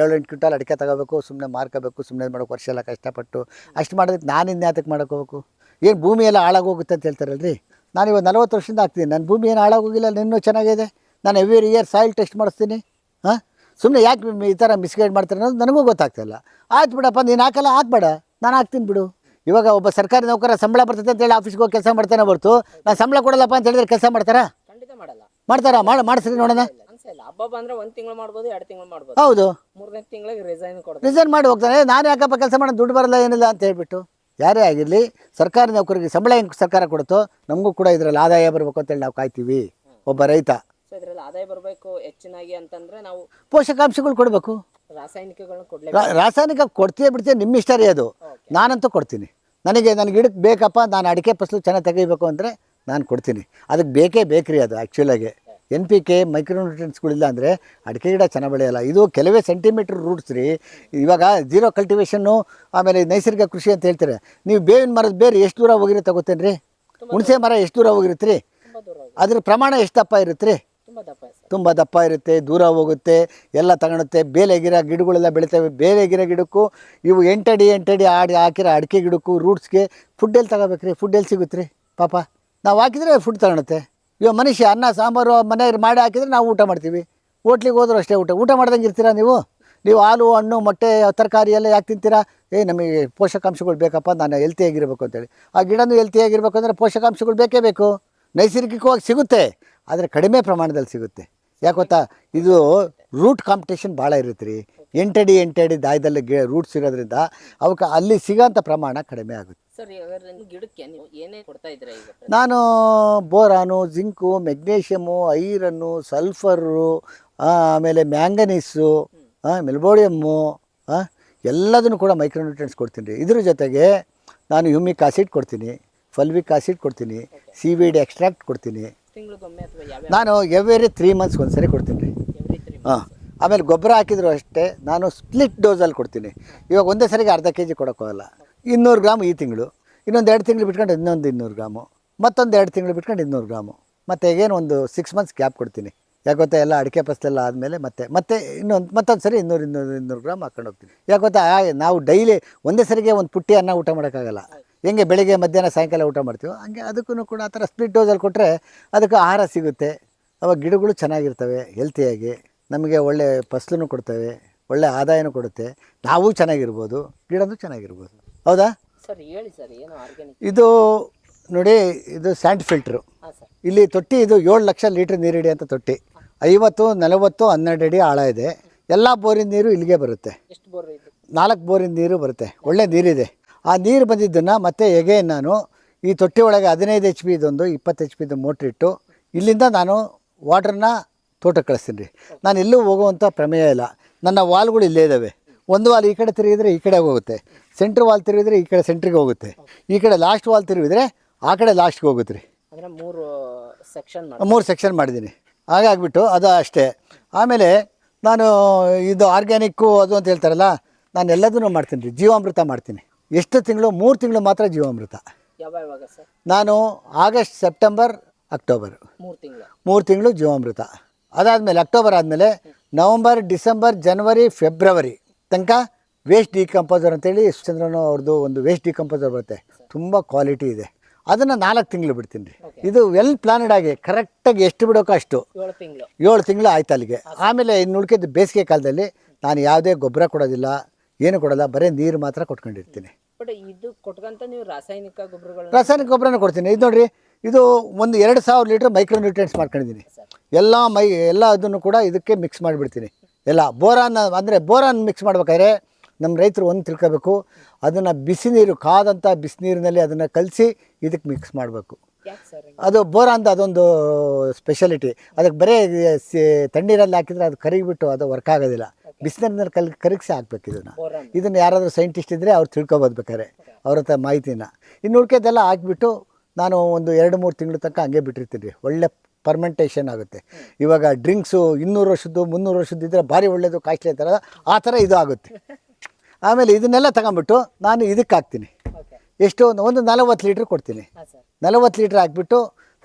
ಏಳು ಎಂಟು ಕ್ವಿಂಟಲ್ ಅಡಿಕೆ ತಗೋಬೇಕು ಸುಮ್ಮನೆ ಮಾರ್ಕೋಬೇಕು ಸುಮ್ಮನೆ ಮಾಡೋಕೆ ವರ್ಷ ಎಲ್ಲ ಕಷ್ಟಪಟ್ಟು ಅಷ್ಟು ಮಾಡೋದಕ್ಕೆ ನಾನು ಇನ್ಯಾತಕ್ಕೆ ಮಾಡ್ಕೋಬೇಕು ಏನು ಭೂಮಿ ಎಲ್ಲ ಹಾಳಾಗೋಗುತ್ತೆ ಅಂತ ಹೇಳ್ತಾರಲ್ರಿ? ನಾನು ಇವಾಗ ನಲವತ್ತು ವರ್ಷದಿಂದ ಹಾಕ್ತೀನಿ. ನನ್ನ ಭೂಮಿ ಏನು ಹಾಳಾಗೋಗಿಲ್ಲ ನಿನ್ನೂ ಚೆನ್ನಾಗಿದೆ? ನಾನು ಎವ್ರಿ ಇಯರ್ ಸಾಯಿಲ್ ಟೆಸ್ಟ್ ಮಾಡಿಸ್ತೀನಿ. ಹಾಂ? ಸುಮ್ಮನೆ ಯಾಕೆ ಈ ಥರ ಮಿಸ್ಗೈಡ್ ಮಾಡ್ತಾರೆ ಅನ್ನೋದು ನನಗೂ ಗೊತ್ತಾಗ್ತಾಯಿಲ್ಲ ಆಯ್ತು ಬಿಡಪ್ಪ, ನೀನು ಹಾಕಲ್ಲ, ಹಾಕ್ಬೇಡ. ನಾನು ಹಾಕ್ತೀನಿ ಬಿಡು. ಇವಾಗ ಒಬ್ಬ ಸರ್ಕಾರಿ ನೌಕರ ಸಂಬಳ ಬರ್ತದೆ ಅಂತೇಳಿ ಆಫೀಸ್ಗೆ ಹೋಗಿ ಕೆಲಸ ಮಾಡ್ತಾನೆ ಹೊರ್ತು. ನಾನು ಸಂಬಳ ಕೊಡಲ್ಲಪ್ಪ ಅಂತ ಹೇಳಿದ್ರೆ ಕೆಲಸ ಮಾಡ್ತಾರಾ? ಖಂಡಿತ ಮಾಡಲ್ಲ. ಮಾಡ್ತಾರಾ? ಮಾಡಿ ಮಾಡಿಸ್ರಿ ನೋಡೋಣ. ಇಲ್ಲ ಹಬ್ಬ ಬಂದ್ರೆ ಒಂದ್ ತಿಂಗಳು ಮಾಡ್ಬೋದು ಎರಡು ತಿಂಗಳು ಮಾಡ್ಬೋದು. ಹೌದು. ಮೂರನೇ ತಿಂಗಳಿಗೆ ರಿಸೈನ್ ರಿಸೈನ್ ಮಾಡಿ ಹೋಗ್ತಾನೆ. ನಾನು ಯಾಕಪ್ಪ ಕೆಲಸ ಮಾಡೋದು? ದುಡ್ಡು ಬರಲ್ಲ ಏನಿಲ್ಲ ಅಂತ ಹೇಳ್ಬಿಟ್ಟು. ಯಾರೇ ಆಗಿರಲಿ ಸರ್ಕಾರಿ ನೌಕರಿಗೆ ಸಂಬಳ ಹೆಂಗೆ ಸರ್ಕಾರ ಕೊಡುತ್ತೋ ನಮಗೂ ಕೂಡ ಇದರಲ್ಲಿ ಆದಾಯ ಬರಬೇಕು ಅಂತೇಳಿ ನಾವು ಕಾಯ್ತೀವಿ ಒಬ್ಬ ರೈತ. ಸೊ ಇದ್ರಲ್ಲಿ ಆದಾಯ ಬರಬೇಕು ಹೆಚ್ಚಿನಾಗಿ ಅಂತಂದ್ರೆ ನಾವು ಪೋಷಕಾಂಶಗಳು ಕೊಡಬೇಕು. ರಾಸಾಯನಿಕಗಳನ್ನ ರಾ- ರಾಸಾಯನಿಕ ಕೊಡ್ತೀಯ ಬಿಡ್ತೀಯ ನಿಮ್ಮ ಇಷ್ಟ ರೀ ಅದು. ನಾನಂತೂ ಕೊಡ್ತೀನಿ. ನನಗೆ ನನ್ನ ಗಿಡಕ್ಕೆ ಬೇಕಪ್ಪ ನಾನು ಅಡಿಕೆ ಫಸಲು ಚೆನ್ನಾಗಿ ತೆಗಿಬೇಕು ಅಂದರೆ ನಾನು ಕೊಡ್ತೀನಿ. ಅದಕ್ಕೆ ಬೇಕೇ ಬೇಕ್ರಿ ಅದು ಆ್ಯಕ್ಚುಲಾಗಿ ಎನ್ ಪಿ ಕೆ ಮೈಕ್ರೋನ್ಯೂಟ್ರಿಯೆಂಟ್ಸ್ಗಳಿಲ್ಲ ಅಂದರೆ ಅಡಿಕೆ ಗಿಡ ಚೆನ್ನಾಗಿ ಬೆಳೆಯಲ್ಲ. ಇದು ಕೆಲವೇ ಸೆಂಟಿಮೀಟ್ರ್ ರೂಟ್ಸ್ ರೀ. ಇವಾಗ ಜೀರೋ ಕಲ್ಟಿವೇಷನ್ನು ಆಮೇಲೆ ನೈಸರ್ಗಿಕ ಕೃಷಿ ಅಂತ ಹೇಳ್ತಾರೆ. ನೀವು ಬೇವಿನ ಮರದ ಬೇರೆ ಎಷ್ಟು ದೂರ ಹೋಗಿರುತ್ತೆ ಗೊತ್ತೇನು ರೀ ಹುಣಸೆ ಮರ ಎಷ್ಟು ದೂರ ಹೋಗಿರುತ್ತೆ ರೀ ಅದ್ರ ಪ್ರಮಾಣ ಎಷ್ಟಪ್ಪ ಇರುತ್ತೆ ರೀ ತುಂಬಾ ದಪ್ಪ ಇರುತ್ತೆ, ದೂರ ಹೋಗುತ್ತೆ, ಎಲ್ಲ ತಗೊಳುತ್ತೆ. ಬೇಲೆಗಿರೋ ಗಿಡಗಳೆಲ್ಲ ಬೆಳಿತವೆ. ಬೇಲೆಗಿರೋ ಗಿಡಕ್ಕೂ ಇವು ಎಂಟಡಿ ಎಂಟಡಿ ಆಡಿ ಹಾಕಿರೋ ಅಡಿಕೆ ಗಿಡಕ್ಕೂ ರೂಟ್ಸ್ಗೆ ಫುಡ್ ಎಲ್ಲಿ ತಗೋಬೇಕ್ರಿ? ಫುಡ್ ಎಲ್ಲಿ ಸಿಗುತ್ತೆ ರೀ ಪಾಪ, ನಾವು ಹಾಕಿದರೆ ಫುಡ್ ತಗೊಳುತ್ತೆ. ಇವಾಗ ಮನುಷ್ಯ ಅನ್ನ, ಸಾಂಬಾರು ಮನೆಯಲ್ಲಿ ಮಾಡಿ ಹಾಕಿದರೆ ನಾವು ಊಟ ಮಾಡ್ತೀವಿ. ಹೋಟ್ಲಿಗೆ ಹೋದ್ರೂ ಅಷ್ಟೇ ಊಟ. ಊಟ ಮಾಡ್ದಂಗೆ ಇರ್ತೀರಾ ನೀವು? ನೀವು ಹಾಲು, ಹಣ್ಣು, ಮೊಟ್ಟೆ, ತರಕಾರಿ ಎಲ್ಲ ಯಾಕೆ ತಿಂತೀರಾ? ಏ, ನಮಗೆ ಪೋಷಕಾಂಶಗಳು ಬೇಕಪ್ಪ. ನಾನು ಹೆಲ್ತಿಯಾಗಿರ್ಬೇಕು ಅಂತೇಳಿ. ಆ ಗಿಡನೂ ಹೆಲ್ತಿಯಾಗಿರ್ಬೇಕು ಅಂದರೆ ಪೋಷಕಾಂಶಗಳು ಬೇಕೇ ಬೇಕು. ನೈಸರ್ಗಿಕವಾಗಿ ಸಿಗುತ್ತೆ ಆದರೆ ಕಡಿಮೆ ಪ್ರಮಾಣದಲ್ಲಿ ಸಿಗುತ್ತೆ. ಯಾಕೆ ಗೊತ್ತಾ? ಇದು ರೂಟ್ ಕಾಂಪಿಟೇಷನ್ ಭಾಳ ಇರುತ್ತೆ ರೀ ಎಂಟಡಿ ಎಂಟಡಿ ದಾಯದಲ್ಲಿ ಗಿ ರೂಟ್ ಸಿಗೋದ್ರಿಂದ ಅವಕ್ಕೆ ಅಲ್ಲಿ ಸಿಗೋಂಥ ಪ್ರಮಾಣ ಕಡಿಮೆ ಆಗುತ್ತೆ. ನಾನು boron zinc magnesium iron sulphur ಆಮೇಲೆ ಮ್ಯಾಂಗನೀಸು ಮೆಲ್ಬೋಡಿಯಮ್ಮು ಎಲ್ಲದನ್ನು ಕೂಡ ಮೈಕ್ರೋನ್ಯೂಟ್ರೆಂಟ್ಸ್ ಕೊಡ್ತೀನಿ ರೀ. ಇದ್ರ ಜೊತೆಗೆ ನಾನು ಹ್ಯೂಮಿಕ್ ಆಸಿಡ್ ಕೊಡ್ತೀನಿ. ಫಲ್ವಿಕ್ ಆಸಿಡ್ ಕೊಡ್ತೀನಿ ಸಿ ವಿ ಡಿ ಎಕ್ಸ್ಟ್ರಾಕ್ಟ್ ಕೊಡ್ತೀನಿ. ನಾನು ಎವ್ರಿ ತ್ರೀ ಮಂತ್ಸ್ಗೆ ಒಂದು ಸರಿ ಕೊಡ್ತೀನಿ ರೀ ಹಾಂ. ಆಮೇಲೆ ಗೊಬ್ಬರ ಹಾಕಿದ್ರು ಅಷ್ಟೇ ನಾನು ಸ್ಪ್ಲಿಟ್ ಡೋಸಲ್ಲಿ ಕೊಡ್ತೀನಿ. ಇವಾಗ ಒಂದೇ ಸರಿಗೆ ಅರ್ಧ ಕೆ ಜಿ ಕೊಡೋಕ್ಕೋಗಲ್ಲ ಇನ್ನೂರು ಗ್ರಾಮ್ ಈ ತಿಂಗಳು. ಇನ್ನೊಂದು ಎರಡು ತಿಂಗಳು ಬಿಟ್ಕೊಂಡು ಇನ್ನೊಂದು ಇನ್ನೂರು ಗ್ರಾಮು. ಮತ್ತೊಂದು ಎರಡು ತಿಂಗಳು ಬಿಟ್ಕೊಂಡು ಇನ್ನೂರು ಗ್ರಾಮು. ಮತ್ತು ಏನು ಒಂದು ಸಿಕ್ಸ್ ಮಂತ್ಸ್ ಗ್ಯಾಪ್ ಕೊಡ್ತೀನಿ. ಯಾಕೆ ಗೊತ್ತಾ ಎಲ್ಲ ಅಡಿಕೆ ಫಸಲೆಲ್ಲ ಆದಮೇಲೆ ಮತ್ತೆ ಮತ್ತೆ ಇನ್ನೊಂದು ಮತ್ತೊಂದು ಸರಿ ಇನ್ನೂರು ಇನ್ನೂರು ಇನ್ನೂರು ಗ್ರಾಮ್ ಹಾಕೊಂಡು ಹೋಗ್ತೀನಿ. ಯಾಕೆ ಗೊತ್ತಾ ನಾವು ಡೈಲಿ ಒಂದೇ ಸರಿಗೆ ಒಂದು ಪುಟ್ಟಿ ಅನ್ನ ಊಟ ಮಾಡೋಕ್ಕಾಗಲ್ಲ. ಹೆಂಗೆ ಬೆಳಿಗ್ಗೆ ಮಧ್ಯಾಹ್ನ ಸಾಯಂಕಾಲ ಊಟ ಮಾಡ್ತೀವೋ ಹಂಗೆ ಅದಕ್ಕೂ ಕೂಡ ಆ ಥರ ಸ್ಪ್ಲಿಟ್ ಡೋಸಲ್ಲಿ ಕೊಟ್ಟರೆ ಅದಕ್ಕೆ ಆಹಾರ ಸಿಗುತ್ತೆ. ಅವಾಗ ಗಿಡಗಳು ಚೆನ್ನಾಗಿರ್ತವೆ ಹೆಲ್ತಿಯಾಗಿ ನಮಗೆ ಒಳ್ಳೆ ಫಸ್ಲೂ ಕೊಡ್ತವೆ ಒಳ್ಳೆ ಆದಾಯನೂ ಕೊಡುತ್ತೆ. ನಾವು ಚೆನ್ನಾಗಿರ್ಬೋದು ಗಿಡನೂ ಚೆನ್ನಾಗಿರ್ಬೋದು. ಹೌದಾ? ಸರ್ ಹೇಳಿ ಸರ್ ಏನು ಆರ್ಗ್ಯಾನಿಕ್ ಇದು ನೋಡಿ ಇದು ಸ್ಯಾಂಡ್ ಫಿಲ್ಟ್ರು ಇಲ್ಲಿ ತೊಟ್ಟಿ ಇದು ಏಳು ಲಕ್ಷ ಲೀಟ್ರ್ ನೀರು ಅಂತ ತೊಟ್ಟಿ. ಐವತ್ತು ನಲವತ್ತು ಹನ್ನೆರಡು ಅಡಿ ಆಳ ಇದೆ. ಎಲ್ಲ ಬೋರಿನ ನೀರು ಇಲ್ಲಿಗೆ ಬರುತ್ತೆ. ನಾಲ್ಕು ಬೋರಿನ ನೀರು ಬರುತ್ತೆ. ಒಳ್ಳೆ ನೀರಿದೆ. ಆ ನೀರು ಬಂದಿದ್ದನ್ನು ಮತ್ತೆ ಎಗೇನ್ ನಾನು ಈ ತೊಟ್ಟಿ ಒಳಗೆ ಹದಿನೈದು ಎಚ್ ಪಿ ಇದೊಂದು ಇಪ್ಪತ್ತು ಎಚ್ ಪಿದು ಮೋಟ್ರ್ ಇಟ್ಟು ಇಲ್ಲಿಂದ ನಾನು ವಾಟ್ರನ್ನ ತೋಟಕ್ಕೆ ಕಳಿಸ್ತೀನಿ ರೀ. ನಾನು ಎಲ್ಲೂ ಹೋಗುವಂಥ ಪ್ರಮೇಯ ಇಲ್ಲ. ನನ್ನ ವಾಲ್ಗಳು ಇಲ್ಲೇ ಇದ್ದಾವೆ ಒಂದು ವಾಲ್ ಈ ಕಡೆ ತಿರುಗಿದ್ರೆ ಈ ಕಡೆ ಹೋಗುತ್ತೆ. ಸೆಂಟ್ರ್ ವಾಲ್ ತಿರುಗಿದ್ರೆ ಈ ಕಡೆ ಸೆಂಟ್ರಿಗೆ ಹೋಗುತ್ತೆ. ಈ ಕಡೆ ಲಾಸ್ಟ್ ವಾಲ್ ತಿರುಗಿದ್ರೆ ಆ ಕಡೆ ಲಾಸ್ಟ್ಗೆ ಹೋಗುತ್ತೆ ರೀ. ಅಂದರೆ ಮೂರು ಸೆಕ್ಷನ್ ಮೂರು ಸೆಕ್ಷನ್ ಮಾಡಿದ್ದೀನಿ. ಹಾಗಾಗ್ಬಿಟ್ಟು ಅದು ಅಷ್ಟೇ. ಆಮೇಲೆ ನಾನು ಇದು ಆರ್ಗ್ಯಾನಿಕ್ಕು ಅದು ಅಂತ ಹೇಳ್ತಾರಲ್ಲ ನಾನು ಎಲ್ಲದನ್ನೂ ಮಾಡ್ತೀನಿ ರೀ. ಜೀವಾಮೃತ ಮಾಡ್ತೀನಿ. ಎಷ್ಟು ತಿಂಗಳು? ಮೂರು ತಿಂಗಳು ಮಾತ್ರ ಜೀವಾಮೃತ. ಯಾವ ಯಾವಾಗ ಸರ್? ನಾನು ಆಗಸ್ಟ್ ಸೆಪ್ಟೆಂಬರ್ ಅಕ್ಟೋಬರ್. ಮೂರು ತಿಂಗಳು. ಮೂರು ತಿಂಗಳು ಜೀವಾಮೃತ. ಅದಾದಮೇಲೆ ಅಕ್ಟೋಬರ್ ಆದಮೇಲೆ ನವಂಬರ್ ಡಿಸೆಂಬರ್ ಜನವರಿ ಫೆಬ್ರವರಿ ತನಕ ವೇಸ್ಟ್ ಡಿಕಂಪೋಸರ್ ಅಂತೇಳಿ ಚಂದ್ರನು ಅವ್ರದ್ದು ಒಂದು ವೇಸ್ಟ್ ಡಿಕಂಪೋಸರ್ ಬರುತ್ತೆ. ತುಂಬ ಕ್ವಾಲಿಟಿ ಇದೆ. ಅದನ್ನು ನಾಲ್ಕು ತಿಂಗಳು ಬಿಡ್ತೀನಿ ರೀ. ಇದು ವೆಲ್ ಪ್ಲಾನೆಡ್ ಆಗಿ ಕರೆಕ್ಟಾಗಿ ಎಷ್ಟು ಬಿಡೋಕೆ ಅಷ್ಟು. ಏಳು ತಿಂಗಳು. ಏಳು ತಿಂಗಳು ಆಯ್ತು ಅಲ್ಲಿಗೆ ಆಮೇಲೆ ಇನ್ನು ಉಳ್ಕಿದ್ದು ಬೇಸಿಗೆ ಕಾಲದಲ್ಲಿ ನಾನು ಯಾವುದೇ ಗೊಬ್ಬರ ಕೊಡೋದಿಲ್ಲ. ಏನು ಕೊಡಲ್ಲ ಬರೀ ನೀರು ಮಾತ್ರ ಕೊಟ್ಕೊಂಡಿರ್ತೀನಿ. ಬಟ್ ಇದು ಕೊಟ್ಕಂತ ನೀವು ರಾಸಾಯನಿಕ ರಾಸಾಯನಿಕ ಗೊಬ್ಬರನ ಕೊಡ್ತೀನಿ. ಇದು ನೋಡ್ರಿ ಇದು ಒಂದು ಎರಡು ಸಾವಿರ ಲೀಟ್ರ್ ಮೈಕ್ರೋ ನ್ಯೂಟ್ರಿಯೆಂಟ್ಸ್ ಮಾಡ್ಕೊಂಡಿದ್ದೀನಿ ಎಲ್ಲ ಮೈ ಎಲ್ಲ ಅದನ್ನು ಕೂಡ ಇದಕ್ಕೆ ಮಿಕ್ಸ್ ಮಾಡಿಬಿಡ್ತೀನಿ. ಎಲ್ಲ ಬೋರಾನ್ ಅಂದರೆ ಬೋರಾನ್ ಮಿಕ್ಸ್ ಮಾಡ್ಬೇಕಾದ್ರೆ ನಮ್ಮ ರೈತರು ಒಂದು ತಿಳ್ಕೋಬೇಕು. ಅದನ್ನು ಬಿಸಿ ನೀರು ಕಾದಂಥ ಬಿಸಿನೀರಿನಲ್ಲಿ ಅದನ್ನು ಕಲಸಿ ಇದಕ್ಕೆ ಮಿಕ್ಸ್ ಮಾಡಬೇಕು. ಅದು ಬೋರಾಂದ ಅದೊಂದು ಸ್ಪೆಷಾಲಿಟಿ ಅದಕ್ಕೆ ಬರೀ ಸಿ ತಣ್ಣೀರಲ್ಲಿ ಹಾಕಿದರೆ ಅದು ಕರಗಿಬಿಟ್ಟು ಅದು ವರ್ಕ್ ಆಗೋದಿಲ್ಲ. ಬಿಸಿನೀರಿನಲ್ಲಿ ಕಲ್ ಕರಗಿಸಿ ಹಾಕ್ಬೇಕು ಇದನ್ನು. ಇದನ್ನು ಯಾರಾದರೂ ಸೈಂಟಿಸ್ಟ್ ಇದ್ದರೆ ಅವ್ರು ತಿಳ್ಕೊಬೋದು ಬೇಕಾದ್ರೆ ಅವ್ರ ಹತ್ರ ಮಾಹಿತಿನ. ಇನ್ನು ಉಳ್ಕೆದೆಲ್ಲ ಹಾಕ್ಬಿಟ್ಟು ನಾನು ಒಂದು ಎರಡು ಮೂರು ತಿಂಗಳ ತನಕ ಹಂಗೆ ಬಿಟ್ಟಿರ್ತೀನಿ. ಒಳ್ಳೆ ಪರ್ಮೆಂಟೇಷನ್ ಆಗುತ್ತೆ. ಇವಾಗ ಡ್ರಿಂಕ್ಸು ಇನ್ನೂರು ವರ್ಷದ್ದು ಮುನ್ನೂರು ವರ್ಷದ್ದು ಇದ್ದರೆ ಭಾರಿ ಒಳ್ಳೆಯದು ಕಾಸ್ಟ್ಲಿ ಥರ ಆ ಥರ ಇದು ಆಗುತ್ತೆ. ಆಮೇಲೆ ಇದನ್ನೆಲ್ಲ ತಗೊಂಬಿಟ್ಟು ನಾನು ಇದಕ್ಕೆ ಹಾಕ್ತೀನಿ ಎಷ್ಟು ಒಂದು ಒಂದು ನಲವತ್ತು ಲೀಟ್ರ್ ಕೊಡ್ತೀನಿ. ನಲವತ್ತು ಲೀಟ್ರ್ ಹಾಕ್ಬಿಟ್ಟು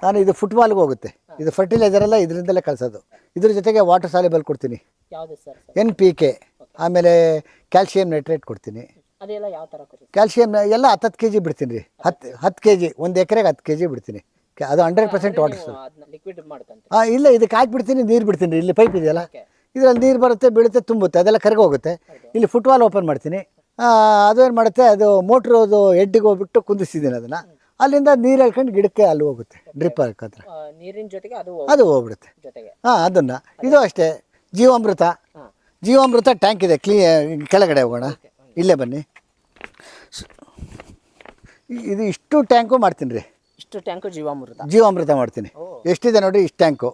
ನಾನು ಇದು ಫುಟ್ಬಾಲ್ಗೆ ಹೋಗುತ್ತೆ. ಇದು ಫರ್ಟಿಲೈಸರ್ ಎಲ್ಲ ಇದರಿಂದಲೇ ಕಳಿಸೋದು. ಇದ್ರ ಜೊತೆಗೆ ವಾಟರ್ ಸಾಲಿಬಲ್ ಕೊಡ್ತೀನಿ. ಯಾವುದು sir? Sir N P K ಆಮೇಲೆ ಕ್ಯಾಲ್ಶಿಯಂ ನೈಟ್ರೇಟ್ ಕೊಡ್ತೀನಿ. ಅದೆಲ್ಲ ಯಾವ ಕ್ಯಾಲ್ಶಿಯಂ ಎಲ್ಲ ಹತ್ತು ಕೆ ಜಿ ಬಿಡ್ತೀನಿ ರೀ. ಹತ್ತು ಹತ್ತು ಕೆ ಜಿ ಒಂದು ಎಕರೆಗೆ ಹತ್ತು ಕೆ ಜಿ ಬಿಡ್ತೀನಿ. ಕ- ಅದು ಹಂಡ್ರೆಡ್ ಪರ್ಸೆಂಟ್ ವಾಟರ್ ಅದನ್ನ ಲಿಕ್ವಿಡ್ ಮಾಡ್ಕೊಂತ ಹಾಂ ಇಲ್ಲ ಇದಕ್ಕೆ ಹಾಕ್ಬಿಡ್ತೀನಿ ನೀರು ಬಿಡ್ತೀನಿ ಇಲ್ಲಿ ಪೈಪ್ ಇದೆಯಲ್ಲ? ಇದರಲ್ಲಿ ನೀರು ಬರುತ್ತೆ ಬೀಳುತ್ತೆ ತುಂಬುತ್ತೆ. ಅದೆಲ್ಲ ಕರ್ಗೋಗುತ್ತೆ ಹೋಗುತ್ತೆ. ಇಲ್ಲಿ ಫುಟ್ಬಾಲ್ ಓಪನ್ ಮಾಡ್ತೀನಿ. ಅದು ಏನು ಮಾಡುತ್ತೆ ಅದು ಮೋಟ್ರ್ ಅದು ಹೆಡ್ಡಿಗೆ ಹೋಗ್ಬಿಟ್ಟು ಕುಂದಿಸಿದ್ದೀನಿ ಅದನ್ನು. ಅಲ್ಲಿಂದ ನೀರು ಹಾಕೊಂಡು ಗಿಡಕ್ಕೆ ಅಲ್ಲಿ ಹೋಗುತ್ತೆ ಡ್ರಿಪ್ ಹಾಕಿದ್ರೆ ನೀರಿನ ಜೊತೆಗೆ ಅದು ಅದು ಹೋಗ್ಬಿಡುತ್ತೆ. ಜೊತೆಗೆ. ಹಾಂ ಅದನ್ನು. ಇದು ಅಷ್ಟೇ. ಜೀವಾಮೃತ. ಜೀವಾಮೃತ ಟ್ಯಾಂಕ್ ಇದೆ. ಕ್ಲೀ ಕೆಳಗಡೆ ಹೋಗೋಣ. ಇಲ್ಲೇ ಬನ್ನಿ. ಇದು ಇಷ್ಟು ಟ್ಯಾಂಕು ಮಾಡ್ತೀನಿ ರೀ. ಇಷ್ಟು ಟ್ಯಾಂಕು ಜೀವಾಮೃತ. ಜೀವಾಮೃತ ಮಾಡ್ತೀನಿ. ಎಷ್ಟಿದೆ ನೋಡಿ ಇಷ್ಟು ಟ್ಯಾಂಕು.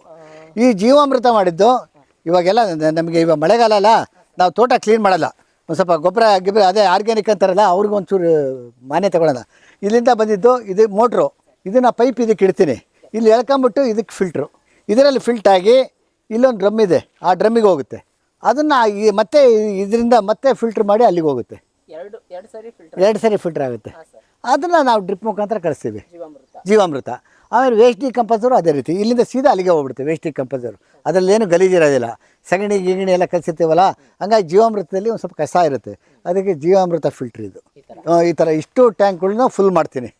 ಈ ಜೀವಾಮೃತ ಮಾಡಿದ್ದು ಇವಾಗೆಲ್ಲ ನಮಗೆ ಇವಾಗ ಮಳೆಗಾಲ ಅಲ್ಲ ನಾವು ತೋಟ ಕ್ಲೀನ್ ಮಾಡಲ್ಲ. ಒಂದು ಸ್ವಲ್ಪ ಗೊಬ್ಬರ ಗಿಬ್ಬರ ಅದೇ ಆರ್ಗ್ಯಾನಿಕ್ ಅಂತಾರಲ್ಲ ಅವ್ರಿಗೊಂಚೂರು ಮಾನ್ಯ ತಗೊಳ್ಳೋಣ ಇಲ್ಲಿಂದ ಬಂದಿದ್ದು ಇದು ಮೋಟ್ರು. ಇದನ್ನು ಪೈಪ್ ಇದಕ್ಕೆ ಇಡ್ತೀನಿ. ಇಲ್ಲಿ ಎಳ್ಕೊಂಬಿಟ್ಟು ಇದಕ್ಕೆ ಫಿಲ್ಟ್ರು ಇದರಲ್ಲಿ ಫಿಲ್ಟ್ ಆಗಿ ಇಲ್ಲೊಂದು ಡ್ರಮ್ ಇದೆ. ಆ ಡ್ರಮ್ಮಿಗೆ ಹೋಗುತ್ತೆ. ಅದನ್ನು ಈ ಮತ್ತೆ ಇದರಿಂದ ಮತ್ತೆ ಫಿಲ್ಟ್ರ್ ಮಾಡಿ ಅಲ್ಲಿಗೆ ಹೋಗುತ್ತೆ. ಎರಡು ಎರಡು ಸರಿ ಫಿಲ್ಟರ್ ಎರಡು ಸರಿ ಫಿಲ್ಟರ್ ಆಗುತ್ತೆ. ಅದನ್ನು ನಾವು ಡ್ರಿಪ್ ಮುಖಾಂತರ ಕಳಿಸ್ತೀವಿ. ಜೀವಾಮೃತ. ಆಮೇಲೆ ವೇಸ್ಟ್ ಡಿಕಂಪೋಸರು ಅದೇ ರೀತಿ. ಇಲ್ಲಿಂದ ಸೀದಾ ಅಲ್ಲಿಗೆ ಹೋಗ್ಬಿಡುತ್ತೆ ವೇಸ್ಟ್ ಡಿಕಂಪೋಸರು ಅದರಲ್ಲೇನು ಗಲೀಜಿರೋದಿಲ್ಲ ಸಗಣಿ ಗಿಗಣಿ ಎಲ್ಲ ಕಲಿಸಿರ್ತೀವಲ್ಲ ಹಂಗಾಗಿ ಜೀವಾಮೃತದಲ್ಲಿ ಒಂದು ಸ್ವಲ್ಪ ಕಸ ಇರುತ್ತೆ. ಅದಕ್ಕೆ ಜೀವಾಮೃತ ಫಿಲ್ಟ್ರ್ ಇದು. ಈ ಥರ ಇಷ್ಟು ಟ್ಯಾಂಕ್ಗಳನ್ನ ಫುಲ್ ಮಾಡ್ತೀನಿ.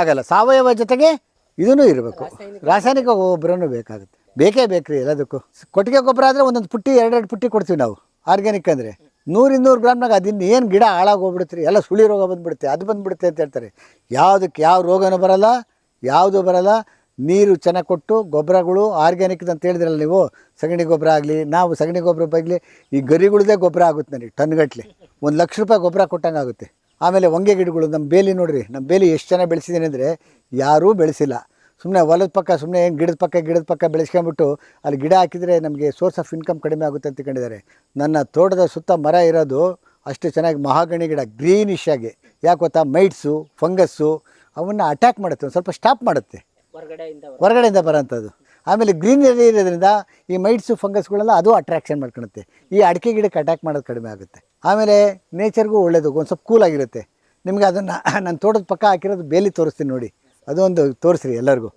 ಆಗಲ್ಲ. ಸಾವಯವ ಜೊತೆಗೆ ಇದೂ ಇರಬೇಕು. ರಾಸಾಯನಿಕ ಗೊಬ್ಬರನೂ ಬೇಕಾಗುತ್ತೆ. ಬೇಕೇ ಬೇಕ್ರಿ ಎಲ್ಲದಕ್ಕೂ. ಕೊಟ್ಟಿಗೆ ಗೊಬ್ಬರ ಆದರೆ ಒಂದೊಂದು ಪುಟ್ಟಿ ಎರಡೆರಡು ಪುಟ್ಟಿ ಕೊಡ್ತೀವಿ ನಾವು. ಆರ್ಗ್ಯಾನಿಕ್ ಅಂದರೆ. ನೂರು ಇನ್ನೂರು ಗ್ರಾಮ್ನಾಗ ಅದಿನ್ನು ಏನು ಗಿಡ ಹಾಳಾಗೋಗ್ಬಿಡುತ್ತೆ ರೀ ಎಲ್ಲ ಸುಳಿ ರೋಗ ಬಂದುಬಿಡುತ್ತೆ. ಅದು ಬಂದುಬಿಡುತ್ತೆ ಅಂತ ಹೇಳ್ತಾರೆ. ಯಾವುದಕ್ಕೆ ಯಾವ ರೋಗನೂ ಬರಲ್ಲ. ಯಾವುದು ಬರಲ್ಲ, ನೀರು ಚೆನ್ನಾಗಿ ಕೊಟ್ಟು ಗೊಬ್ಬರಗಳು ಆರ್ಗ್ಯಾನಿಕ್ ಅಂತ ಹೇಳಿದ್ರಲ್ಲ ನೀವು, ಸಗಣಿ ಗೊಬ್ಬರ ಆಗಲಿ, ನಾವು ಸಗಣಿ ಗೊಬ್ಬರ ಬಗ್ಲಿ, ಈ ಗರಿಗಳದೇ ಗೊಬ್ಬರ ಆಗುತ್ತೆ ನನಗೆ ಟನ್ಗಟ್ಲೆ. ಒಂದು ಲಕ್ಷ ರೂಪಾಯಿ ಗೊಬ್ಬರ ಕೊಟ್ಟಂಗೆ ಆಗುತ್ತೆ. ಆಮೇಲೆ ಹೊಂಗೆ ಗಿಡಗಳು ನಮ್ಮ ಬೇಲಿ ನೋಡಿರಿ ನಮ್ಮ ಬೇಲಿ ಎಷ್ಟು ಚೆನ್ನಾಗಿ ಬೆಳೆಸಿದ್ದೀನಿ ಅಂದರೆ, ಯಾರೂ ಬೆಳೆಸಿಲ್ಲ. ಸುಮ್ಮನೆ ಹೊಲದ ಪಕ್ಕ ಸುಮ್ಮನೆ ಏನು ಗಿಡದ ಪಕ್ಕ ಗಿಡದ ಪಕ್ಕ ಬೆಳೆಸ್ಕೊಂಬಿಟ್ಟು, ಅಲ್ಲಿ ಗಿಡ ಹಾಕಿದರೆ ನಮಗೆ ಸೋರ್ಸ್ ಆಫ್ ಇನ್ಕಮ್ ಕಡಿಮೆ ಆಗುತ್ತೆ ಅಂತ ಕಂಡಿದ್ದಾರೆ. ನನ್ನ ತೋಟದ ಸುತ್ತ ಮರ ಇರೋದು ಅಷ್ಟು ಚೆನ್ನಾಗಿ ಮಹಾಗಣಿ ಗಿಡ ಗ್ರೀನಿಶ್ ಆಗಿ. ಯಾಕೆ ಗೊತ್ತಾ? ಮೈಟ್ಸು ಫಂಗಸ್ಸು ಅವನ್ನ ಅಟ್ಯಾಕ್ ಮಾಡುತ್ತೆ ಒಂದು ಸ್ವಲ್ಪ ಸ್ಟಾಪ್ ಮಾಡುತ್ತೆ. ಹೊರಗಡೆಯಿಂದ ಹೊರಗಡೆಯಿಂದ ಬರೋಂಥದ್ದು. ಆಮೇಲೆ ಗ್ರೀನರಿ ಇರೋದ್ರಿಂದ ಈ ಮೈಟ್ಸು ಫಂಗಸ್ಗಳೆಲ್ಲ ಅದು ಅಟ್ರಾಕ್ಷನ್ ಮಾಡ್ಕೊಳುತ್ತೆ. ಈ ಅಡಿಕೆ ಗಿಡಕ್ಕೆ ಅಟ್ಯಾಕ್ ಮಾಡೋದು ಕಡಿಮೆ ಆಗುತ್ತೆ. ಆಮೇಲೆ ನೇಚರ್ಗೂ ಒಳ್ಳೇದು ಒಂದು ಸ್ವಲ್ಪ ಕೂಲ್ ಆಗಿರುತ್ತೆ. ನಿಮಗೆ ಅದನ್ನು ನನ್ನ ತೋಟದ ಪಕ್ಕ ಹಾಕಿರೋದು ಬೇಲಿ ತೋರಿಸ್ತೀನಿ ನೋಡಿ. ಅದೊಂದು ತೋರಿಸ್ರಿ ಎಲ್ಲರಿಗೂ.